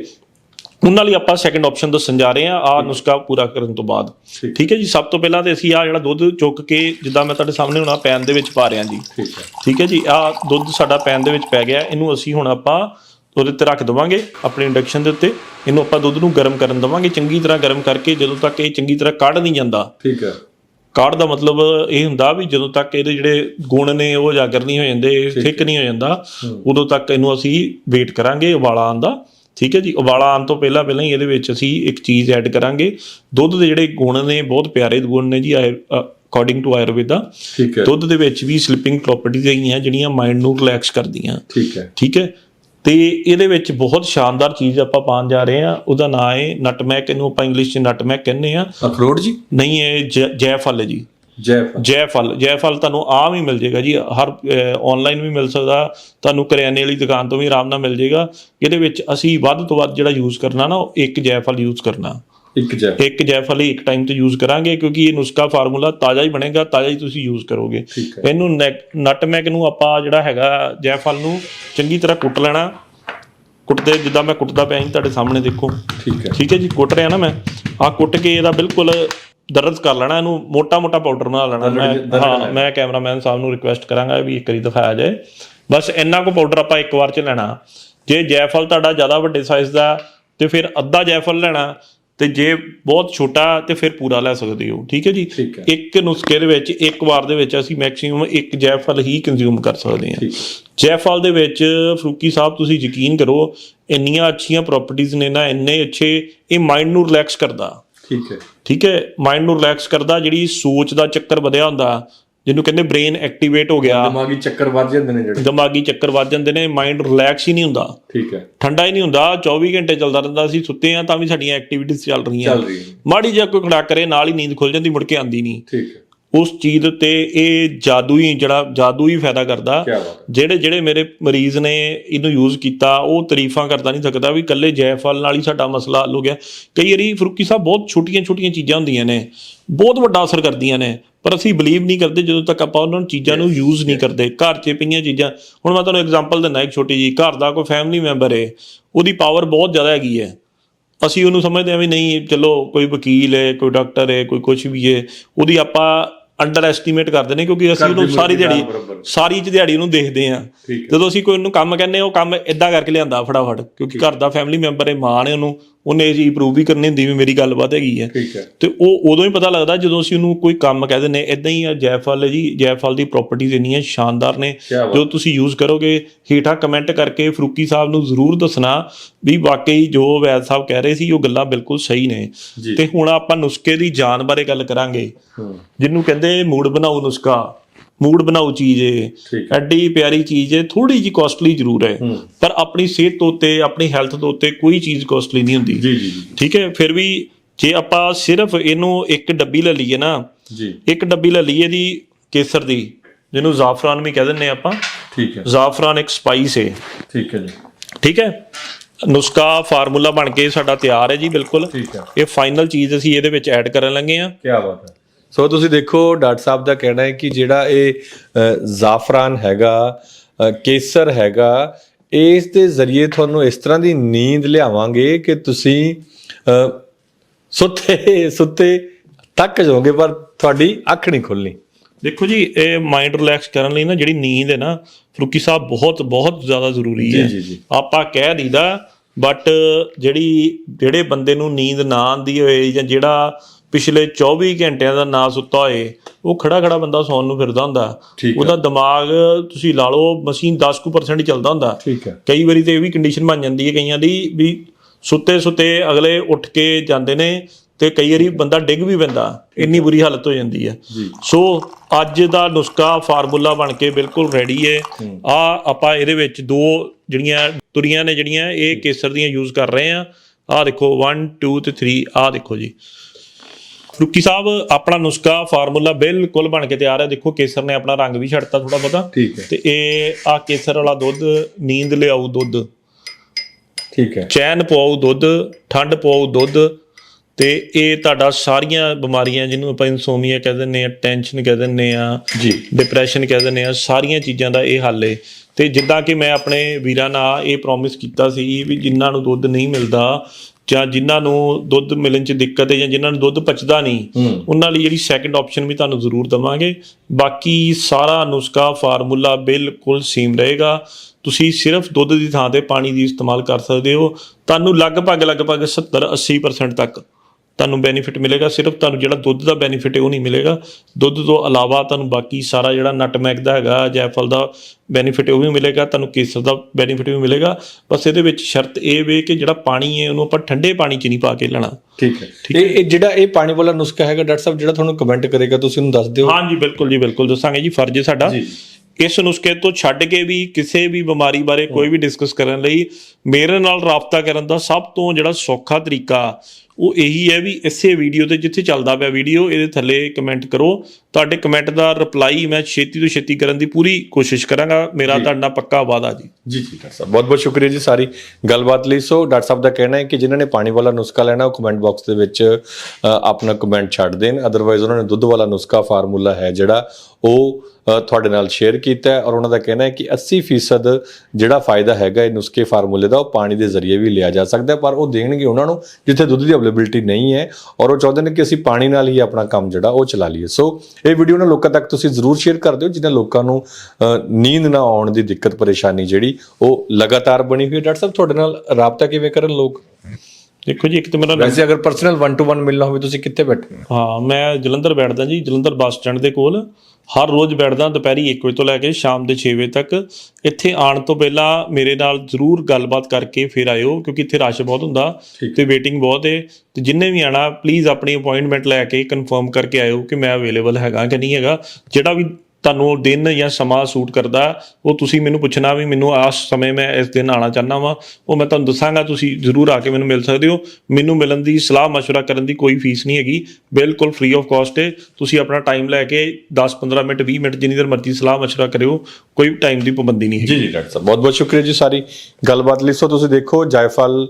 ਉਹਨਾਂ ਲਈ ਆਪਾਂ ਸੈਕੰਡ ਆਪਸ਼ਨ ਦੱਸਣ ਜਾ ਰਹੇ ਹਾਂ। ਆ ਨੁਸਖਾ ਪੂਰਾ ਕਰਨ ਤੋਂ ਬਾਅਦ। ਠੀਕ। ਠੀਕ ਹੈ ਜੀ? ਸਭ ਤੋਂ ਪਹਿਲਾਂ ਤੇ ਅਸੀਂ ਆ ਜਿਹੜਾ ਦੁੱਧ ਚੁੱਕ ਕੇ ਜਿੱਦਾਂ ਮੈਂ ਤੁਹਾਡੇ ਸਾਹਮਣੇ ਹੁਣ ਪੈਨ ਦੇ ਵਿੱਚ ਪਾ ਰਿਹਾ ਜੀ। ਠੀਕ ਹੈ। ਠੀਕ ਜੀ? ਆ ਦੁੱਧ ਸਾਡਾ ਪੈਨ ਦੇ ਵਿੱਚ ਪੈ ਗਿਆ। ਇਹਨੂੰ ਅਸੀਂ ਹੁਣ ਆਪਾਂ ਉਹਦੇ ਤੇ ਰੱਖ ਦਵਾਂਗੇ ਆਪਣੇ ਇੰਡਕਸ਼ਨ ਦੇ ਉੱਤੇ। ਇਹਨੂੰ ਆਪਾਂ ਦੁੱਧ ਨੂੰ ਗਰਮ ਕਰਨ ਦਵਾਂਗੇ। ਚੰਗੀ ਤਰ੍ਹਾਂ ਗਰਮ ਕਰਕੇ ਜਦੋਂ ਤੱਕ ਇਹ ਚੰਗੀ ਤਰ੍ਹਾਂ ਕੱਢ ਨਹੀਂ ਜਾਂਦਾ। ਠੀਕ ਹੈ। ਕਾੜ ਦਾ ਮਤਲਬ ਇਹ ਹੁੰਦਾ ਵੀ ਜਦੋਂ ਤੱਕ ਇਹਦੇ ਜਿਹੜੇ ਗੁਣ ਨੇ ਉਹ ਉਜਾਗਰ ਨਹੀਂ ਹੋ ਜਾਂਦੇ ਥਿਕ ਨਹੀਂ ਹੋ ਜਾਂਦਾ ਉਦੋਂ ਤੱਕ ਇਹਨੂੰ ਅਸੀਂ ਵੇਟ ਕਰਾਂਗੇ ਉਬਾਲਾ ਆਉਣ ਦਾ। ਠੀਕ ਹੈ ਜੀ ਉਬਾਲਾ ਆਉਣ ਤੋਂ ਪਹਿਲਾਂ ਪਹਿਲਾਂ ਹੀ ਇਹਦੇ ਵਿੱਚ ਅਸੀਂ ਇੱਕ ਚੀਜ਼ ਐਡ ਕਰਾਂਗੇ। ਦੁੱਧ ਦੇ ਜਿਹੜੇ ਗੁਣ ਨੇ ਬਹੁਤ ਪਿਆਰੇ ਗੁਣ ਨੇ ਜੀ ਅਕੋਰਡਿੰਗ ਟੂ ਆਯੁਰਵੇਦਾ। ਠੀਕ ਹੈ। ਦੁੱਧ ਦੇ ਵਿੱਚ ਵੀ ਸਲਿਪਿੰਗ ਪ੍ਰੋਪਰਟੀਜ਼ ਹੈਗੀਆਂ ਜਿਹੜੀਆਂ ਮਾਈਂਡ ਨੂੰ ਰਿਲੈਕਸ ਕਰਦੀਆਂ। ਠੀਕ ਹੈ। ਠੀਕ ਹੈ? ਤੇ ਇਹਦੇ ਵਿੱਚ ਬਹੁਤ ਸ਼ਾਨਦਾਰ ਚੀਜ਼ ਆਪਾਂ ਪਾਉਣ ਜਾ ਰਹੇ ਹਾਂ। ਉਹਦਾ ਨਾਮ ਹੈ ਨਟਮੈਕ ਇਹਨੂੰ ਆਪਾਂ ਇੰਗਲਿਸ਼ 'ਚ ਨਟਮੈਕ ਕਹਿੰਦੇ ਆ ਅਖਰੋਟ ਜੀ? ਨਹੀਂ ਇਹ ਜੈਫਲ ਜੀ। ਜੈਫਲ। ਜੈਫਲ। ਜੈਫਲ ਤੁਹਾਨੂੰ ਆਮ ਹੀ ਮਿਲ ਜੇਗਾ ਜੀ। ਹਰ ਆਨਲਾਈਨ ਵੀ ਮਿਲ ਸਕਦਾ। ਤੁਹਾਨੂੰ ਕਰਿਆਨੇ ਵਾਲੀ ਦੁਕਾਨ ਤੋਂ ਵੀ ਆਰਾਮ ਨਾਲ ਮਿਲ ਜੇਗਾ ਇਹਦੇ ਵਿੱਚ ਅਸੀਂ ਵੱਧ ਤੋਂ ਵੱਧ ਜਿਹੜਾ ਯੂਜ਼ ਕਰਨਾ ਨਾ ਉਹ ਇੱਕ ਜੈਫਲ ਯੂਜ਼ ਕਰਨਾ। ਇੱਕ ਜੈਫਲ। ਇੱਕ ਜੈਫਲ ਹੀ ਇੱਕ ਟਾਈਮ ਤੇ ਯੂਜ਼ ਕਰਾਂਗੇ ਕਿਉਂਕਿ ਇਹ ਨੁਸਖਾ ਫਾਰਮੂਲਾ ਤਾਜ਼ਾ ਹੀ ਬਣੇਗਾ ਤਾਜ਼ਾ ਹੀ ਤੁਸੀਂ ਯੂਜ਼ ਕਰੋਗੇ। ਇਹਨੂੰ ਨਟਮੈਗ ਨੂੰ ਆਪਾਂ ਜਿਹੜਾ ਹੈਗਾ ਜੈਫਲ ਨੂੰ ਚੰਗੀ ਤਰ੍ਹਾਂ ਕੁੱਟ ਲੈਣਾ। ਕੁੱਟਦੇ ਜਿੱਦਾਂ ਮੈਂ ਕੁੱਟਦਾ ਪਿਆ ਜੀ ਤੁਹਾਡੇ ਸਾਹਮਣੇ ਦੇਖੋ। ਠੀਕ ਹੈ। ਠੀਕ ਹੈ ਜੀ ਕੁੱਟ ਰਿਹਾ ਨਾ ਮੈਂ। ਆ ਕੁੱਟ ਕੇ ਇਹਦਾ ਬਿਲਕੁਲ ਦਰਦ ਕਰ ਲੈਣਾ ਇਹਨੂੰ ਮੋਟਾ ਮੋਟਾ ਪਾਊਡਰ ਬਣਾ ਲੈਣਾ। ਮੈਂ ਹਾਂ ਮੈਂ ਕੈਮਰਾਮੈਨ ਸਾਹਿਬ ਨੂੰ ਰਿਕੁਐਸਟ ਕਰਾਂਗਾ ਵੀ ਇੱਕ ਵਾਰੀ ਦਿਖਾਇਆ ਜਾਏ। ਬਸ ਇੰਨਾ ਕੁ ਪਾਊਡਰ ਆਪਾਂ ਇੱਕ ਵਾਰ ਚ ਲੈਣਾ। ਜੇ ਜੈਫਲ ਤੁਹਾਡਾ ਜ਼ਿਆਦਾ ਵੱਡੇ ਸਾਈਜ਼ ਦਾ ਤੇ ਫਿਰ ਅੱਧਾ ਜੈਫਲ ਲੈਣਾ ਤੇ ਜੇ ਬਹੁਤ ਛੋਟਾ ਤੇ ਫਿਰ ਪੂਰਾ ਲੈ ਸਕਦੇ ਹੋ। ਠੀਕ ਹੈ ਜੀ। ਇੱਕ ਨੁਸਖੇ ਦੇ ਵਿੱਚ ਇੱਕ ਵਾਰ ਦੇ ਵਿੱਚ ਅਸੀਂ ਮੈਕਸਿਮਮ ਇੱਕ ਜੈਫਲ ਹੀ ਕੰਜ਼ਿਊਮ ਕਰ ਸਕਦੇ ਹਾਂ। ਜੈਫਲ ਦੇ ਵਿੱਚ ਫਰੂਕੀ ਸਾਹਿਬ ਤੁਸੀਂ ਯਕੀਨ ਕਰੋ ਇੰਨੀਆਂ ਅੱਛੀਆਂ ਪ੍ਰਾਪਰਟੀਆਂ ਨੇ ਨਾ ਇੰਨੇ ਅੱਛੇ ਇਹ ਮਾਈਂਡ ਨੂੰ ਰਿਲੈਕਸ ਕਰਦਾ। ਠੀਕ ਹੈ। ਠੀਕ ਹੈ ਮਾਈਂਡ ਨੂੰ ਰਿਲੈਕਸ ਕਰਦਾ ਜਿਹੜੀ ਸੋਚ ਦਾ ਚੱਕਰ ਵਧਿਆ ਹੁੰਦਾ ਜਿਹਨੂੰ ਕਹਿੰਦੇ ਬ੍ਰੇਨ ਐਕਟੀਵੇਟ ਹੋ ਗਿਆ। ਦਿਮਾਗੀ ਚੱਕਰ ਵੱਜ ਜਾਂਦੇ ਨੇ ਜਿਹੜੇ। ਦਿਮਾਗੀ ਚੱਕਰ ਵੱਜ ਜਾਂਦੇ ਨੇ ਮਾਈਂਡ ਰਿਲੈਕਸ ਹੀ ਨਹੀਂ ਹੁੰਦਾ। ਠੀਕ ਹੈ। ਠੰਡਾ ਹੀ ਨਹੀਂ ਹੁੰਦਾ 24 ਘੰਟੇ ਚੱਲਦਾ ਰਹਿੰਦਾ ਅਸੀਂ ਸੁੱਤੇ ਆ ਤਾਂ ਵੀ ਸਾਡੀਆਂ ਐਕਟੀਵਿਟੀਜ਼ ਚੱਲ ਰਹੀਆਂ। ਮਾੜੀ ਜਿਹਾ ਕੋਈ ਖੜਾ ਕਰੇ ਨਾਲ ਹੀ ਨੀਂਦ ਖੁੱਲ ਜਾਂਦੀ ਮੁੜ ਕੇ ਆਂਦੀ ਨਹੀਂ। ਠੀਕ ਹੈ। ਉਸ ਚੀਜ਼ ਉੱਤੇ ਇਹ ਜਾਦੂ ਹੀ ਜਿਹੜਾ ਜਾਦੂ ਹੀ ਫਾਇਦਾ ਕਰਦਾ। ਜਿਹੜੇ ਜਿਹੜੇ ਮੇਰੇ ਮਰੀਜ਼ ਨੇ ਇਹਨੂੰ ਯੂਜ਼ ਕੀਤਾ ਉਹ ਤਾਰੀਫਾਂ ਕਰਦਾ ਨਹੀਂ ਸਕਦਾ ਵੀ ਕੱਲੇ ਜੈਫਲ ਨਾਲ ਹੀ ਸਾਡਾ ਮਸਲਾ ਹੱਲ ਹੋ ਗਿਆ। ਕਈ ਵਾਰੀ ਫਰੂਕੀ ਸਾਹਿਬ ਬਹੁਤ ਛੋਟੀਆਂ ਛੋਟੀਆਂ ਚੀਜ਼ਾਂ ਹੁੰਦੀਆਂ ਨੇ ਬਹੁਤ ਵੱਡਾ ਅਸਰ ਕਰਦੀਆਂ ਨੇ ਪਰ ਅਸੀਂ ਬਲੀਵ ਨਹੀਂ ਕਰਦੇ ਜਦੋਂ ਤੱਕ ਆਪਾਂ ਉਹਨਾਂ ਚੀਜ਼ਾਂ ਨੂੰ ਯੂਜ਼ ਨਹੀਂ ਕਰਦੇ। ਘਰ 'ਚ ਪਈਆਂ ਚੀਜ਼ਾਂ। ਹੁਣ ਮੈਂ ਤੁਹਾਨੂੰ ਐਗਜ਼ਾਮਪਲ ਦਿੰਦਾ ਇੱਕ ਛੋਟੀ ਜੀ ਘਰ ਦਾ ਕੋਈ ਫੈਮਿਲੀ ਮੈਂਬਰ ਹੈ ਉਹਦੀ ਪਾਵਰ ਬਹੁਤ ਜ਼ਿਆਦਾ ਹੈਗੀ ਹੈ ਅਸੀਂ ਉਹਨੂੰ ਸਮਝਦੇ ਆ ਵੀ ਨਹੀਂ ਚਲੋ ਕੋਈ ਵਕੀਲ ਹੈ ਕੋਈ ਡਾਕਟਰ ਹੈ ਕੋਈ ਕੁਝ ਵੀ ਹੈ ਉਹਦੀ ਆਪਾਂ ਅੰਡਰ ਐਸਟੀਮੇਟ ਕਰਦੇ ਨੇ ਕਿਉਂਕਿ ਅਸੀਂ ਉਹਨੂੰ ਸਾਰੀ ਦਿਹਾੜੀ। ਸਾਰੀ ਚ ਦਿਹਾੜੀ ਉਹਨੂੰ ਦੇਖਦੇ ਆ ਜਦੋਂ ਅਸੀਂ ਕੋਈ ਉਹਨੂੰ ਕੰਮ ਕਹਿੰਦੇ ਉਹ ਕੰਮ ਇਦਾਂ ਕਰਕੇ ਲਿਆਂਦਾ ਫਟਾਫਟ ਕਿਉਂਕਿ ਘਰ ਦਾ ਫੈਮਿਲੀ ਮੈਂਬਰ ਹੈ ਮਾਂ ਨੇ ਉਹਨੂੰ ਉਹਨੇ ਇਹ ਚੀਜ਼ ਪ੍ਰੂਵ ਵੀ ਕਰਨੀ ਹੁੰਦੀ ਵੀ ਮੇਰੀ ਗੱਲਬਾਤ ਹੈਗੀ ਹੈ। ਠੀਕ ਹੈ। ਤੇ ਉਹ ਉਦੋਂ ਹੀ ਪਤਾ ਲੱਗਦਾ ਜਦੋਂ ਅਸੀਂ ਉਹਨੂੰ ਕੋਈ ਕੰਮ ਕਹਿ ਦਿੰਦੇ ਇਦਾਂ ਹੀ ਆ ਜੈਫਲ ਜੀ ਜੈਫਲ ਦੀ ਪ੍ਰਾਪਰਟੀਆਂ ਇੰਨੀਆਂ ਸ਼ਾਨਦਾਰ ਨੇ। ਜੋ ਤੁਸੀਂ ਯੂਜ਼ ਕਰੋਗੇ ਹੇਠਾਂ ਕਮੈਂਟ ਕਰਕੇ ਫਰੂਕੀ ਸਾਹਿਬ ਨੂੰ ਜ਼ਰੂਰ ਦੱਸਣਾ ਵੀ ਵਾਕਈ ਜੋ ਵੈਦ ਸਾਹਿਬ ਕਹਿ ਰਹੇ ਸੀ ਉਹ ਗੱਲਾਂ ਬਿਲਕੁਲ ਸਹੀ ਨੇ। ਤੇ ਹੁਣ ਆਪਾਂ ਨੁਸਖੇ ਦੀ ਜਾਨ ਬਾਰੇ ਗੱਲ ਕਰਾਂਗੇ। ਜਿਹਨੂੰ ਕਹਿੰਦੇ ਮੂਡ ਬਣਾਉ ਨੁਸਖਾ। ਮੂਡ ਬਣਾਉ ਚੀਜ਼ ਏ ਐਡੀ ਪਿਆਰੀ ਚੀਜ਼ ਏ ਥੋੜੀ ਜੀ ਕਾਸਟਲੀ ਜ਼ਰੂਰ ਹੈ। ਪਰ ਆਪਣੀ ਸਿਹਤ ਤੋਂ ਉੱਤੇ ਆਪਣੀ ਹੈਲਥ ਤੋਂ ਉੱਤੇ ਕੋਈ ਚੀਜ਼ ਕਾਸਟਲੀ ਨਹੀਂ ਹੁੰਦੀ। ਜੀ ਜੀ ਠੀਕ ਹੈ ਫਿਰ ਵੀ ਜੇ ਆਪਾਂ ਸਿਰਫ ਇਹਨੂੰ ਇੱਕ ਡੱਬੀ ਲੈ ਲਈਏ ਨਾ ਜੀ। ਇੱਕ ਡੱਬੀ ਲੈ ਲਈਏ ਦੀ ਕੇਸਰ ਦੀ ਜਿਹਨੂੰ ਜ਼ਾਫਰਾਨ ਵੀ ਕਹਿ ਦਿੰਦੇ ਆ ਆਪਾਂ। ਠੀਕ ਹੈ। ਜ਼ਾਫਰਾਨ ਇੱਕ ਸਪਾਈਸ ਹੈ ਠੀਕ ਹੈ ਜੀ। ਠੀਕ ਹੈ? ਨੁਸਖਾ ਫਾਰਮੂਲਾ ਬਣ ਕੇ ਸਾਡਾ ਤਿਆਰ ਹੈ ਜੀ ਬਿਲਕੁਲ। ਇਹ ਫਾਈਨਲ ਚੀਜ਼ ਅਸੀਂ ਇਹਦੇ ਵਿੱਚ ਐਡ ਕਰਨ ਲੱਗੇ ਆ ਕੀ ਬਾਤ ਹੈ। ਸੋ ਤੁਸੀਂ ਦੇਖੋ ਡਾਕਟਰ ਸਾਹਿਬ ਦਾ ਕਹਿਣਾ ਹੈ ਕਿ ਜਿਹੜਾ ਇਹ ਜ਼ਾਫਰਾਨ ਹੈਗਾ ਕੇਸਰ ਹੈਗਾ ਇਸ ਦੇ ਜ਼ਰੀਏ ਤੁਹਾਨੂੰ ਇਸ ਤਰ੍ਹਾਂ ਦੀ ਨੀਂਦ ਲਿਆਵਾਂਗੇ ਕਿ ਤੁਸੀਂ ਸੁੱਤੇ ਸੁੱਤੇ ਤੱਕ ਜਾਓਗੇ ਪਰ ਤੁਹਾਡੀ ਅੱਖ ਨਹੀਂ ਖੁੱਲਣੀ ਦੇਖੋ ਜੀ ਇਹ ਮਾਈਂਡ ਰਿਲੈਕਸ ਕਰਨ ਲਈ ਨਾ ਜਿਹੜੀ ਨੀਂਦ ਹੈ ਨਾ ਫਰੂਕੀ ਸਾਹਿਬ ਬਹੁਤ ਬਹੁਤ ਜ਼ਿਆਦਾ ਜ਼ਰੂਰੀ ਹੈ। ਆਪਾਂ ਕਹਿ ਦਈਦਾ ਬਟ ਜਿਹੜੀ ਜਿਹੜੇ ਬੰਦੇ ਨੂੰ ਨੀਂਦ ਨਾ ਆਉਂਦੀ ਹੋਏ ਜਾਂ ਜਿਹੜਾ ਪਿਛਲੇ 24 ਘੰਟਿਆਂ ਦਾ ਨਾ ਸੁੱਤਾ ਹੋਏ ਉਹ ਖੜਾ ਖੜਾ ਬੰਦਾ ਸੌਣ ਨੂੰ ਫਿਰਦਾ ਹੁੰਦਾ। ਉਹਦਾ ਦਿਮਾਗ ਤੁਸੀਂ ਲਾ ਲਓ ਮਸ਼ੀਨ 10% ਹੀ ਚੱਲਦਾ ਹੁੰਦਾ। ਠੀਕ ਹੈ। ਕਈ ਵਾਰੀ ਤੇ ਇਹ ਵੀ ਕੰਡੀਸ਼ਨ ਬਣ ਜਾਂਦੀ ਹੈ ਕਈਆਂ ਦੀ ਵੀ ਸੁੱਤੇ ਸੁੱਤੇ ਅਗਲੇ ਉੱਠ ਕੇ ਜਾਂਦੇ ਨੇ ਤੇ ਕਈ ਵਾਰੀ ਬੰਦਾ ਡਿੱਗ ਵੀ ਪੈਂਦਾ। ਇੰਨੀ ਬੁਰੀ ਹਾਲਤ ਹੋ ਜਾਂਦੀ ਹੈ। ਸੋ ਅੱਜ ਦਾ ਨੁਸਖਾ ਫਾਰਮੂਲਾ ਬਣ ਕੇ ਬਿਲਕੁਲ ਰੈਡੀ ਹੈ। ਆ ਆਪਾਂ ਇਹਦੇ ਵਿੱਚ ਦੋ ਜਿਹੜੀਆਂ ਤੁਰੀਆਂ ਨੇ ਜਿਹੜੀਆਂ ਇਹ ਕੇਸਰ ਦੀਆਂ ਯੂਜ਼ ਕਰ ਰਹੇ ਆ ਆ ਦੇਖੋ 1 2 ਤੇ 3 ਆ ਦੇਖੋ ਜੀ। ਰੁੱਕੀ ਸਾਹਿਬ ਆਪਣਾ ਨੁਸਖਾ ਫਾਰਮੂਲਾ ਬਿਲਕੁਲ ਬਣ ਕੇ ਤਿਆਰ ਹੈ। ਦੇਖੋ ਕੇਸਰ ਨੇ ਆਪਣਾ ਰੰਗ ਵੀ ਛੱਡਤਾ ਥੋੜਾ ਬਹੁਤਾ। ਠੀਕ ਹੈ। ਤੇ ਇਹ ਆ ਕੇਸਰ ਵਾਲਾ ਦੁੱਧ ਨੀਂਦ ਲਿਆਊ ਦੁੱਧ। ਠੀਕ ਹੈ। ਚੈਨ ਪਵਾਉ ਦੁੱਧ ਠੰਡ ਪਵਾਉ ਦੁੱਧ। ਤੇ ਇਹ ਤੁਹਾਡਾ ਸਾਰੀਆਂ ਬਿਮਾਰੀਆਂ ਜਿਹਨੂੰ ਆਪਾਂ ਇਨਸੋਮੀਆ ਕਹਿ ਦਿੰਦੇ ਆ ਟੈਨਸ਼ਨ ਕਹਿ ਦਿੰਦੇ ਆ ਜੀ। ਡਿਪਰੈਸ਼ਨ ਕਹਿ ਦਿੰਦੇ ਆ ਸਾਰੀਆਂ ਚੀਜ਼ਾਂ ਦਾ ਇਹ ਹੱਲ ਏ। ਤੇ ਜਿੱਦਾਂ ਕਿ ਮੈਂ ਆਪਣੇ ਵੀਰਾਂ ਨਾਲ ਇਹ ਪ੍ਰੋਮਿਸ ਕੀਤਾ ਸੀ ਵੀ ਜਿਨ੍ਹਾਂ ਨੂੰ ਦੁੱਧ ਨਹੀਂ ਮਿਲਦਾ ਜਾਂ ਜਿਨ੍ਹਾਂ ਨੂੰ ਦੁੱਧ ਮਿਲਣ 'ਚ ਦਿੱਕਤ ਹੈ ਜਾਂ ਜਿਨ੍ਹਾਂ ਨੂੰ ਦੁੱਧ ਪਚਦਾ ਨਹੀਂ ਉਹਨਾਂ ਲਈ ਜਿਹੜੀ ਸੈਕੰਡ ਆਪਸ਼ਨ ਵੀ ਤੁਹਾਨੂੰ ਜ਼ਰੂਰ ਦਵਾਂਗੇ। ਬਾਕੀ ਸਾਰਾ ਨੁਸਖਾ ਫਾਰਮੂਲਾ ਬਿਲਕੁਲ ਸੇਮ ਰਹੇਗਾ। ਤੁਸੀਂ ਸਿਰਫ ਦੁੱਧ ਦੀ ਥਾਂ ਤੇ ਪਾਣੀ ਦੀ ਇਸਤੇਮਾਲ ਕਰ ਸਕਦੇ ਹੋ। ਤੁਹਾਨੂੰ ਲਗਭਗ ਲਗਭਗ 70 80% ਤੱਕ ਤੁਹਾਨੂੰ ਬੈਨੀਫਿਟ ਮਿਲੇਗਾ ਸਿਰਫ ਤੁਹਾਨੂੰ ਜਿਹੜਾ ਦੁੱਧ ਦਾ ਬੈਨੀਫਿਟ ਹੈ ਉਹ ਨਹੀਂ ਮਿਲੇਗਾ। ਦੁੱਧ ਤੋਂ ਇਲਾਵਾ ਤੁਹਾਨੂੰ ਬਾਕੀ ਸਾਰਾ ਜਿਹੜਾ ਨਟਮੈਗ ਦਾ ਹੈਗਾ ਜੈਫਲ ਦਾ ਬੈਨੀਫਿਟ ਉਹ ਵੀ ਮਿਲੇਗਾ ਤੁਹਾਨੂੰ ਕੇਸਰ ਦਾ ਬੈਨੀਫਿਟ ਵੀ ਮਿਲੇਗਾ। ਬਸ ਇਹਦੇ ਵਿੱਚ ਸ਼ਰਤ ਇਹ ਵੇ ਕਿ ਜਿਹੜਾ ਪਾਣੀ ਹੈ ਉਹਨੂੰ ਆਪਾਂ ਠੰਡੇ ਪਾਣੀ 'ਚ ਨਹੀਂ ਪਾ ਕੇ ਲੈਣਾ। ਠੀਕ ਹੈ। ਇਹ ਇਹ ਜਿਹੜਾ ਇਹ ਪਾਣੀ ਵਾਲਾ ਨੁਸਖਾ ਹੈਗਾ ਡਾਕਟਰ ਸਾਹਿਬ ਜਿਹੜਾ ਤੁਹਾਨੂੰ ਕਮੈਂਟ ਕਰੇਗਾ ਤੁਸੀਂ ਉਹਨੂੰ ਦੱਸ ਦਿਓ। ਹਾਂਜੀ ਬਿਲਕੁਲ ਜੀ ਬਿਲਕੁਲ। ਦੱਸਾਂਗੇ ਜੀ ਫਰਜ਼ ਹੈ ਸਾਡਾ। ਇਸ ਨੁਸਖੇ ਤੋਂ ਛੱਡ ਕੇ ਵੀ ਕਿਸੇ ਵੀ ਬਿਮਾਰੀ ਬਾਰੇ ਕੋਈ ਵੀ ਡਿਸਕਸ ਕਰਨ ਲਈ ਮੇਰੇ ਨਾਲ ਰਾਬਤਾ ਕਰਨ ਦਾ ਸਭ ਤੋਂ ਜਿਹੜਾ ਸੌਖਾ ਤਰੀਕਾ ਉਹ ਇਹੀ ਹੈ ਵੀ ਇਸੇ ਵੀਡੀਓ ਤੇ ਜਿੱਥੇ ਚੱਲਦਾ ਪਿਆ ਵੀਡੀਓ ਇਹਦੇ ਥੱਲੇ ਕਮੈਂਟ ਕਰੋ। ਤੁਹਾਡੇ ਕਮੈਂਟ ਦਾ ਰਿਪਲਾਈ ਮੈਂ ਛੇਤੀ ਤੋਂ ਛੇਤੀ ਕਰਨ ਦੀ ਪੂਰੀ ਕੋਸ਼ਿਸ਼ ਕਰਾਂਗਾ। ਮੇਰਾ ਤੁਹਾਡੇ ਪੱਕਾ ਵਾਅਦਾ ਜੀ। ਜੀ ਜੀ ਡਾਕਟਰ ਸਾਹਿਬ ਬਹੁਤ ਬਹੁਤ ਸ਼ੁਕਰੀਆ ਜੀ ਸਾਰੀ ਗੱਲਬਾਤ ਲਈ। ਸੋ ਡਾਕਟਰ ਸਾਹਿਬ ਦਾ ਕਹਿਣਾ ਹੈ ਕਿ ਜਿਨ੍ਹਾਂ ਨੇ ਪਾਣੀ ਵਾਲਾ ਨੁਸਖਾ ਲੈਣਾ ਉਹ ਕਮੈਂਟ ਬਾਕਸ ਦੇ ਵਿੱਚ ਆਪਣਾ ਕਮੈਂਟ ਛੱਡ ਦੇਣ। ਅਦਰਵਾਈਜ਼ ਉਹਨਾਂ ਨੇ ਦੁੱਧ ਵਾਲਾ ਨੁਸਖਾ ਫਾਰਮੂਲਾ ਹੈ ਜਿਹੜਾ ਉਹ ਤੁਹਾਡੇ ਨਾਲ ਸ਼ੇਅਰ ਕੀਤਾ ਹੈ। ਔਰ ਉਹਨਾਂ ਦਾ ਕਹਿਣਾ ਹੈ ਕਿ 80% ਜਿਹੜਾ ਫਾਇਦਾ ਹੈਗਾ ਇਹ ਨੁਸਖੇ ਫਾਰਮੂਲੇ ਦਾ ਉਹ ਪਾਣੀ ਦੇ ਜ਼ਰੀਏ ਵੀ ਲਿਆ ਜਾ ਸਕਦਾ ਹੈ। ਪਰ ਉਹ ਦੇਣਗੇ ਉਹਨਾਂ ਨੂੰ ਜਿੱਥੇ ਦੁੱਧ ਦੀ ਅਵੇਲੇਬਿਲਟੀ ਨਹੀਂ ਹੈ ਔਰ ਉਹ ਚਾਹੁੰਦੇ ਨੇ ਕਿ ਅਸੀਂ ਪਾਣੀ ਨਾਲ ਹੀ ਆਪਣਾ ਕੰਮ ਜਿਹੜਾ ਉਹ ਚਲਾ ਲਈਏ। ਸੋ ਇਹ ਵੀਡੀਓ ਨਾ ਲੋਕਾਂ ਤੱਕ ਤੁਸੀਂ ਜ਼ਰੂਰ ਸ਼ੇਅਰ ਕਰ ਦਿਓ ਜਿਨ੍ਹਾਂ ਲੋਕਾਂ ਨੂੰ ਅ, ਨੀਂਦ ਨਾ ਆਉਣ ਦੀ ਦਿੱਕਤ ਪਰੇਸ਼ਾਨੀ ਜਿਹੜੀ ਉਹ ਲਗਾਤਾਰ ਬਣੀ ਹੋਈ ਹੈ। ਡਾਕਟਰ ਸਾਹਿਬ ਤੁਹਾਡੇ ਨਾਲ ਰਾਬਤਾ ਕਿਵੇਂ ਕਰਨ ਲੋਕ? ਦੇਖੋ ਜੀ ਇੱਕ ਤਾਂ ਮੇਰਾ ਵੈਸੇ ਅਗਰ ਪਰਸਨਲ 1 ਟੂ 1 ਮਿਲਣਾ ਹੋਵੇ ਤੁਸੀਂ ਕਿੱਥੇ ਬੈਠੇ ਹੋ? ਹਾਂ ਮੈਂ ਜਲੰਧਰ ਬੈਠਦਾ ਜੀ ਜਲੰਧਰ ਬੱਸ ਸਟੈਂਡ ਦੇ ਕੋਲ। ਹਰ ਰੋਜ਼ ਬੈਠਦਾ ਦੁਪਹਿਰੀ 1 ਵਜੇ ਤੋਂ ਲੈ ਕੇ ਸ਼ਾਮ ਦੇ 6 ਵਜੇ ਤੱਕ। ਇੱਥੇ ਆਉਣ ਤੋਂ ਪਹਿਲਾਂ ਮੇਰੇ ਨਾਲ ਜ਼ਰੂਰ ਗੱਲਬਾਤ ਕਰਕੇ ਫਿਰ ਆਇਓ ਕਿਉਂਕਿ ਇੱਥੇ ਰਸ਼ ਬਹੁਤ ਹੁੰਦਾ ਤੇ ਵੇਟਿੰਗ ਬਹੁਤ ਹੈ ਤੇ ਜਿੰਨੇ ਵੀ ਆਣਾ ਪਲੀਜ਼ ਆਪਣੀ ਅਪਾਇੰਟਮੈਂਟ ਲੈ ਕੇ ਕਨਫਰਮ ਕਰਕੇ ਆਇਓ ਕਿ ਮੈਂ ਅਵੇਲੇਬਲ ਹੈਗਾ ਕਿ ਨਹੀਂ ਹੈਗਾ। ਜਿਹੜਾ ਵੀ ਤੁਹਾਨੂੰ ਦਿਨ ਜਾਂ ਸਮਾਂ ਸੂਟ ਕਰਦਾ ਉਹ ਤੁਸੀਂ ਮੈਨੂੰ ਪੁੱਛਣਾ ਵੀ ਮੈਨੂੰ ਆਸ ਸਮੇਂ ਮੈਂ ਇਸ ਦਿਨ ਆਣਾ ਚਾਹੁੰਦਾ ਵਾਂ ਉਹ ਮੈਂ ਤੁਹਾਨੂੰ ਦੱਸਾਂਗਾ ਤੁਸੀਂ ਜ਼ਰੂਰ ਆ ਕੇ ਮੈਨੂੰ ਮਿਲ ਸਕਦੇ ਹੋ ਮੈਨੂੰ ਮਿਲਣ ਦੀ ਸਲਾਹ مشورہ ਕਰਨ ਦੀ ਕੋਈ ਫੀਸ ਨਹੀਂ ਹੈਗੀ ਬਿਲਕੁਲ ਫ੍ਰੀ ਆਫ ਕਾਸਟ ਹੈ ਤੁਸੀਂ ਆਪਣਾ ਟਾਈਮ ਲੈ ਕੇ 10-15 ਮਿੰਟ 20 ਮਿੰਟ ਜਿੰਨੀ ਦੇਰ ਮਰਜ਼ੀ ਸਲਾਹ مشورہ ਕਰਿਓ ਕੋਈ ਟਾਈਮ ਦੀ ਪਾਬੰਦੀ ਨਹੀਂ ਹੈਗੀ ਜੀ ਜੀ ਡਾਕਟਰ ਸਾਹਿਬ ਬਹੁਤ ਬਹੁਤ ਸ਼ੁਕਰੀਆ ਜੀ ਸਾਰੀ ਗੱਲਬਾਤ ਲਈ ਸੋ ਤੁਸੀਂ ਦੇਖੋ ਜਾਇਫਲ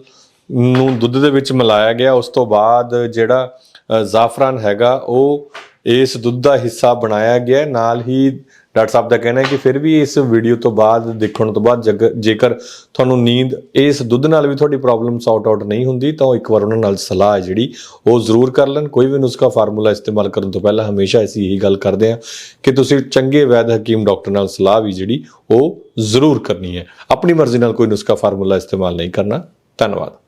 ਨੂੰ ਦੁੱਧ ਦੇ ਵਿੱਚ ਮਿਲਾਇਆ ਗਿਆ ਉਸ ਤੋਂ ਬਾਅਦ ਜਿਹੜਾ ਅ, ਜ਼ਾਫਰਾਨ ਹੈਗਾ ਉਹ ਇਸ ਦੁੱਧ ਦਾ ਹਿੱਸਾ ਬਣਾਇਆ ਗਿਆ। ਨਾਲ ਹੀ ਡਾਕਟਰ ਸਾਹਿਬ ਦਾ ਕਹਿਣਾ ਹੈ ਕਿ ਫਿਰ ਵੀ ਇਸ ਵੀਡੀਓ ਤੋਂ ਬਾਅਦ, ਦੇਖਣ ਤੋਂ ਬਾਅਦ ਜਗ- ਜੇਕਰ ਤੁਹਾਨੂੰ ਨੀਂਦ, ਇਸ ਦੁੱਧ ਨਾਲ ਵੀ ਤੁਹਾਡੀ ਪ੍ਰੋਬਲਮ ਸੌਟ ਆਊਟ ਨਹੀਂ ਹੁੰਦੀ, ਤਾਂ ਉਹ ਇੱਕ ਵਾਰ ਉਹਨਾਂ ਨਾਲ ਸਲਾਹ ਹੈ ਜਿਹੜੀ ਉਹ ਜ਼ਰੂਰ ਕਰ ਲੈਣ। ਕੋਈ ਵੀ ਨੁਸਖਾ ਫਾਰਮੂਲਾ ਇਸਤੇਮਾਲ ਕਰਨ ਤੋਂ ਪਹਿਲਾਂ ਹਮੇਸ਼ਾ ਅਸੀਂ ਇਹੀ ਗੱਲ ਕਰਦੇ ਹਾਂ ਕਿ ਤੁਸੀਂ ਚੰਗੇ ਵੈਦ ਹਕੀਮ ਡਾਕਟਰ ਨਾਲ ਸਲਾਹ ਵੀ ਜਿਹੜੀ ਉਹ ਜ਼ਰੂਰ ਕਰਨੀ ਹੈ। ਆਪਣੀ ਮਰਜ਼ੀ ਨਾਲ ਕੋਈ ਨੁਸਖਾ ਫਾਰਮੂਲਾ ਇਸਤੇਮਾਲ ਨਹੀਂ ਕਰਨਾ। ਧੰਨਵਾਦ।